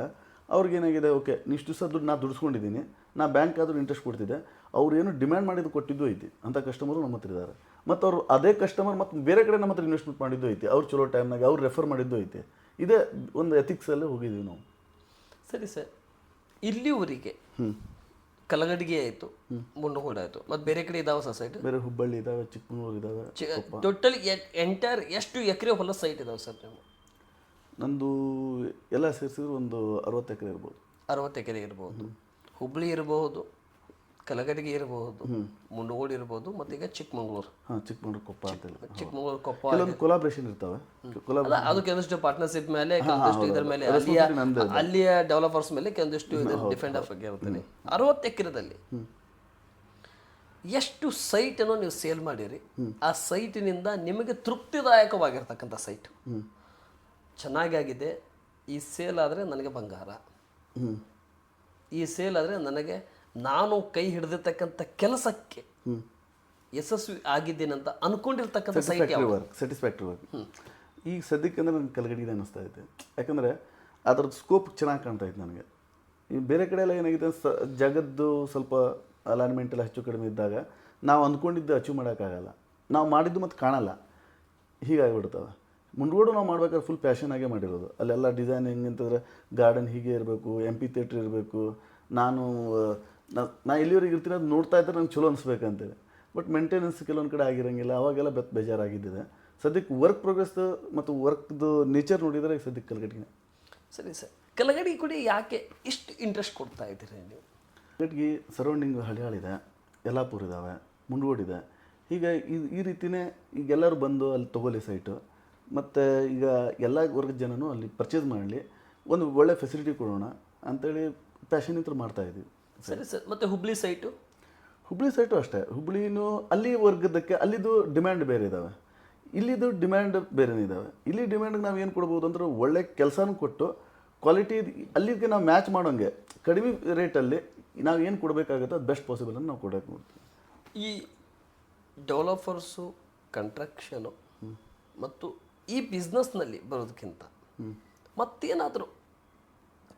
Speaker 2: ಅವ್ರಿಗೇನಾಗಿದೆ ಓಕೆ ಇಷ್ಟು ದಿವಸ ದುಡ್ಡು ನಾನು ದುಡಿಸ್ಕೊಂಡಿದ್ದೀನಿ ನಾ ಬ್ಯಾಂಕ್ ಆದರೂ ಇಂಟ್ರೆಸ್ಟ್ ಕೊಡ್ತಿದ್ದೆ ಅವ್ರು ಏನು ಡಿಮ್ಯಾಂಡ್ ಮಾಡಿದ್ದು ಕೊಟ್ಟಿದ್ದು ಐತಿ ಅಂಥ ಕಸ್ಟಮರು ನಮ್ಮ ಹತ್ರ ಇದ್ದಾರೆ. ಮತ್ತು ಅವರು ಅದೇ ಕಸ್ಟಮರ್ ಮತ್ತು ಬೇರೆ ಕಡೆ ನಮ್ಮ ಹತ್ರ ಇನ್ವೆಸ್ಟ್ಮೆಂಟ್ ಮಾಡಿದ್ದು ಐತಿ ಅವ್ರು ಚಲೋ ಟೈಮ್ನಾಗ ಅವ್ರು ರೆಫರ್ ಮಾಡಿದ್ದು ಐತಿ. ಇದೇ ಒಂದು ಎಥಿಕ್ಸಲ್ಲೇ ಹೋಗಿದ್ದೀವಿ ನಾವು.
Speaker 1: ಸರಿ ಸರ್ ಇಲ್ಲಿವರೆಗೆ ಕಲಗಡಿಗೆ ಆಯಿತು. ಮುಂಡಗೋಡ ಆಯಿತು ಮತ್ತು ಬೇರೆ ಕಡೆ ಇದಾವ ಸರ್ ಸೈಟ್
Speaker 2: ಬೇರೆ ಹುಬ್ಬಳ್ಳಿ ಇದಾವ ಚಿಕ್ಕಮಗಳೂರು ಇದಾವ
Speaker 1: ಟೋಟಲ್ ಎಂಟೈರ್ ಎಷ್ಟು ಎಕರೆ ಹೊಲ ಸೈಟ್ ಇದಾವೆ ಸರ್ ನೀವು
Speaker 2: ನಂದು ಎಲ್ಲ ಸೇರಿಸಿದ್ರು ಒಂದು ಅರವತ್ತು ಎಕರೆ ಇರ್ಬೋದು.
Speaker 1: ಅರವತ್ತು ಎಕರೆ ಇರ್ಬೋದು. ಹುಬ್ಬಳ್ಳಿ ಇರಬಹುದು ಕಲಗಡಿಗೆ ಇರಬಹುದು ಮುಂಡಗೋಡು ಇರಬಹುದು ಮತ್ತೆ ಈಗ ಚಿಕ್ಕಮಂಗ್ಳೂರು.
Speaker 2: ಚಿಕ್ಕಮಗಳೂರು ಕೊಪ್ಪ ಚಿಕ್ಕಮಗಳೂರು
Speaker 1: ಚಿಕ್ಕಮಂಗ್ಳೂರು ಕೊಪ್ಪ
Speaker 2: ಕೆಲವೊಂದು ಕೊಲಾಬ್ರೇಷನ್ ಇರ್ತವೆ.
Speaker 1: ಅದು ಕೆಲವಷ್ಟು ಪಾರ್ಟ್ನರ್ಶಿಪ್ ಮೇಲೆ ಕೆಲವಷ್ಟು ಇದರ ಮೇಲೆ ಅಲ್ಲಿಯ ಅಲ್ಲಿಯ ಡೆವಲಪರ್ಸ್ ಮೇಲೆ ಕೆಲವೊಂದಿಷ್ಟು ಇದು ಡಿಫೆಂಡ್ ಆಫ್ ಆಗಿರುತ್ತದೆ ಅರವತ್ತು ಎಕರೆದಲ್ಲಿ ಎಷ್ಟು ಸೈಟ್ ಅನ್ನು ನೀವು ಸೇಲ್ ಮಾಡಿರಿ ಆ ಸೈಟಿನಿಂದ ನಿಮಗೆ ತೃಪ್ತಿದಾಯಕವಾಗಿರ್ತಕ್ಕಂಥ ಸೈಟ್ ಚೆನ್ನಾಗಾಗಿದೆ. ಈ ಸೇಲ್ ಆದರೆ ನನಗೆ ಬಂಗಾರ. ಈ ಸೇಲ್ ಆದರೆ ನನಗೆ ನಾನು ಕೈ ಹಿಡಿದಿರ್ತಕ್ಕಂಥ ಕೆಲಸಕ್ಕೆ ಯಶಸ್ವಿ ಆಗಿದ್ದೇನೆ ಅಂತ ಅನ್ಕೊಂಡಿರ್ತಕ್ಕಂಥ
Speaker 2: ಸ್ಯಾಟಿಸ್ಫ್ಯಾಕ್ಟ್ರಿ ವರ್ಕ್ ಸ್ಯಾಟಿಸ್ಫ್ಯಾಕ್ಟ್ರಿ ವರ್ಕ್ ಈಗ ಸದ್ಯಕ್ಕೆ ಅಂದ್ರೆ ನನಗೆ ಕಲಗಡಿಗೆ ಅನ್ನಿಸ್ತಾ ಇದೆ. ಯಾಕಂದರೆ ಅದ್ರದ್ದು ಸ್ಕೋಪ್ ಚೆನ್ನಾಗಿ ಕಾಣ್ತಾ ಇತ್ತು ನನಗೆ. ಈ ಬೇರೆ ಕಡೆ ಎಲ್ಲ ಏನಾಗಿದೆ ಸ ಜಗದ್ದು ಸ್ವಲ್ಪ ಅಲೈನ್ಮೆಂಟ್ ಎಲ್ಲ ಹೆಚ್ಚು ಕಡಿಮೆ ಇದ್ದಾಗ ನಾವು ಅಂದ್ಕೊಂಡಿದ್ದು ಅಚೀವ್ ಮಾಡೋಕ್ಕಾಗಲ್ಲ. ನಾವು ಮಾಡಿದ್ದು ಮತ್ತು ಕಾಣಲ್ಲ. ಹೀಗಾಗಿಬಿಡ್ತವೆ ಮುಂಡ್ಗೋಡು ನಾವು ಮಾಡ್ಬೇಕಾದ್ರೆ ಫುಲ್ ಪ್ಯಾಷನ್ ಆಗೇ ಮಾಡಿರೋದು. ಅಲ್ಲೆಲ್ಲ ಡಿಸೈನ್ ಹೆಂಗೆ ಅಂತಂದ್ರೆ ಗಾರ್ಡನ್ ಹೀಗೆ ಇರಬೇಕು ಎಂ ಪಿ ಥಿಯೇಟ್ರ್ ಇರಬೇಕು. ನಾನು ನಾ- ನಾ ಎಲ್ಲಿವರೆಗೆ ಇರ್ತೀನಿ ಅದು ನೋಡ್ತಾ ಇದ್ದರೆ ನಂಗೆ ಚಲೋ ಅನಿಸ್ಬೇಕಂತೇಳಿ. ಬಟ್ ಮೇಂಟೆನೆನ್ಸ್ ಕೆಲವೊಂದು ಕಡೆ ಆಗಿರಂಗಿಲ್ಲ ಅವಾಗೆಲ್ಲ ಬೆತ್ ಬೇಜಾರಾಗಿದ್ದಿದೆ. ಸದ್ಯಕ್ಕೆ ವರ್ಕ್ ಪ್ರೋಗ್ರೆಸ್ ಮತ್ತು ವರ್ಕ್ದು ನೇಚರ್ ನೋಡಿದರೆ ಸದ್ಯಕ್ಕೆ ಕಲ್ಗಟ್ಟಿಗೆ
Speaker 1: ಸರಿ ಸರ್ ಕಲಗಡಿ ಕೂಡ ಯಾಕೆ ಇಷ್ಟು ಇಂಟ್ರೆಸ್ಟ್ ಕೊಡ್ತಾ ಇದ್ದೀರಿ ನೀವು?
Speaker 2: ಕಲಗಡಿಗೆ ಸರೌಂಡಿಂಗ್ ಹಳಿಯಾಳಿದೆ ಯಲ್ಲಾಪುರ ಇದ್ದಾವೆ ಮುಂಡಗೋಡಿದೆ ಈಗ ಈ ಈ ರೀತಿಯೇ ಈಗ ಎಲ್ಲರೂ ಬಂದು ಅಲ್ಲಿ ತೊಗೊಲಿ ಸೈಟು ಮತ್ತು ಈಗ ಎಲ್ಲ ವರ್ಗದ ಜನನೂ ಅಲ್ಲಿ ಪರ್ಚೇಸ್ ಮಾಡಲಿ. ಒಂದು ಒಳ್ಳೆ ಫೆಸಿಲಿಟಿ ಕೊಡೋಣ ಅಂತೇಳಿ ಪ್ಯಾಷನ್ ಇಂತರ ಮಾಡ್ತಾ ಇದ್ದೀವಿ.
Speaker 1: ಸರಿ ಸರ್. ಮತ್ತೆ ಹುಬ್ಳಿ ಸೈಟು
Speaker 2: ಹುಬ್ಳಿ ಸೈಟು ಅಷ್ಟೇ. ಹುಬ್ಳಿನೂ ಅಲ್ಲಿ ವರ್ಗದಕ್ಕೆ ಅಲ್ಲಿದು ಡಿಮ್ಯಾಂಡ್ ಬೇರೆ ಇದ್ದಾವೆ ಇಲ್ಲಿದು ಡಿಮ್ಯಾಂಡ್ ಬೇರೆನೇ ಇದ್ದಾವೆ ಇಲ್ಲಿ ಡಿಮ್ಯಾಂಡ್ಗೆ ನಾವು ಏನು ಕೊಡ್ಬೋದು ಅಂದ್ರೆ ಒಳ್ಳೆ ಕೆಲಸನೂ ಕೊಟ್ಟು ಕ್ವಾಲಿಟಿ ಅಲ್ಲಿಗೆ ನಾವು ಮ್ಯಾಚ್ ಮಾಡೋಂಗೆ. ಕಡಿಮೆ ರೇಟಲ್ಲಿ ನಾವು ಏನು ಕೊಡಬೇಕಾಗುತ್ತೆ ಅದು ಬೆಸ್ಟ್ ಪಾಸಿಬಲ್ ಅಂತ ನಾವು ಕೊಡೋಕೆ ನೋಡ್ತೀವಿ
Speaker 1: ಈ ಡೆವಲಪರ್ಸು ಕಂಟ್ರಕ್ಷನು ಮತ್ತು ಈ ಬಿಸ್ನೆಸ್ನಲ್ಲಿ ಬರೋದಕ್ಕಿಂತ ಮತ್ತೇನಾದರೂ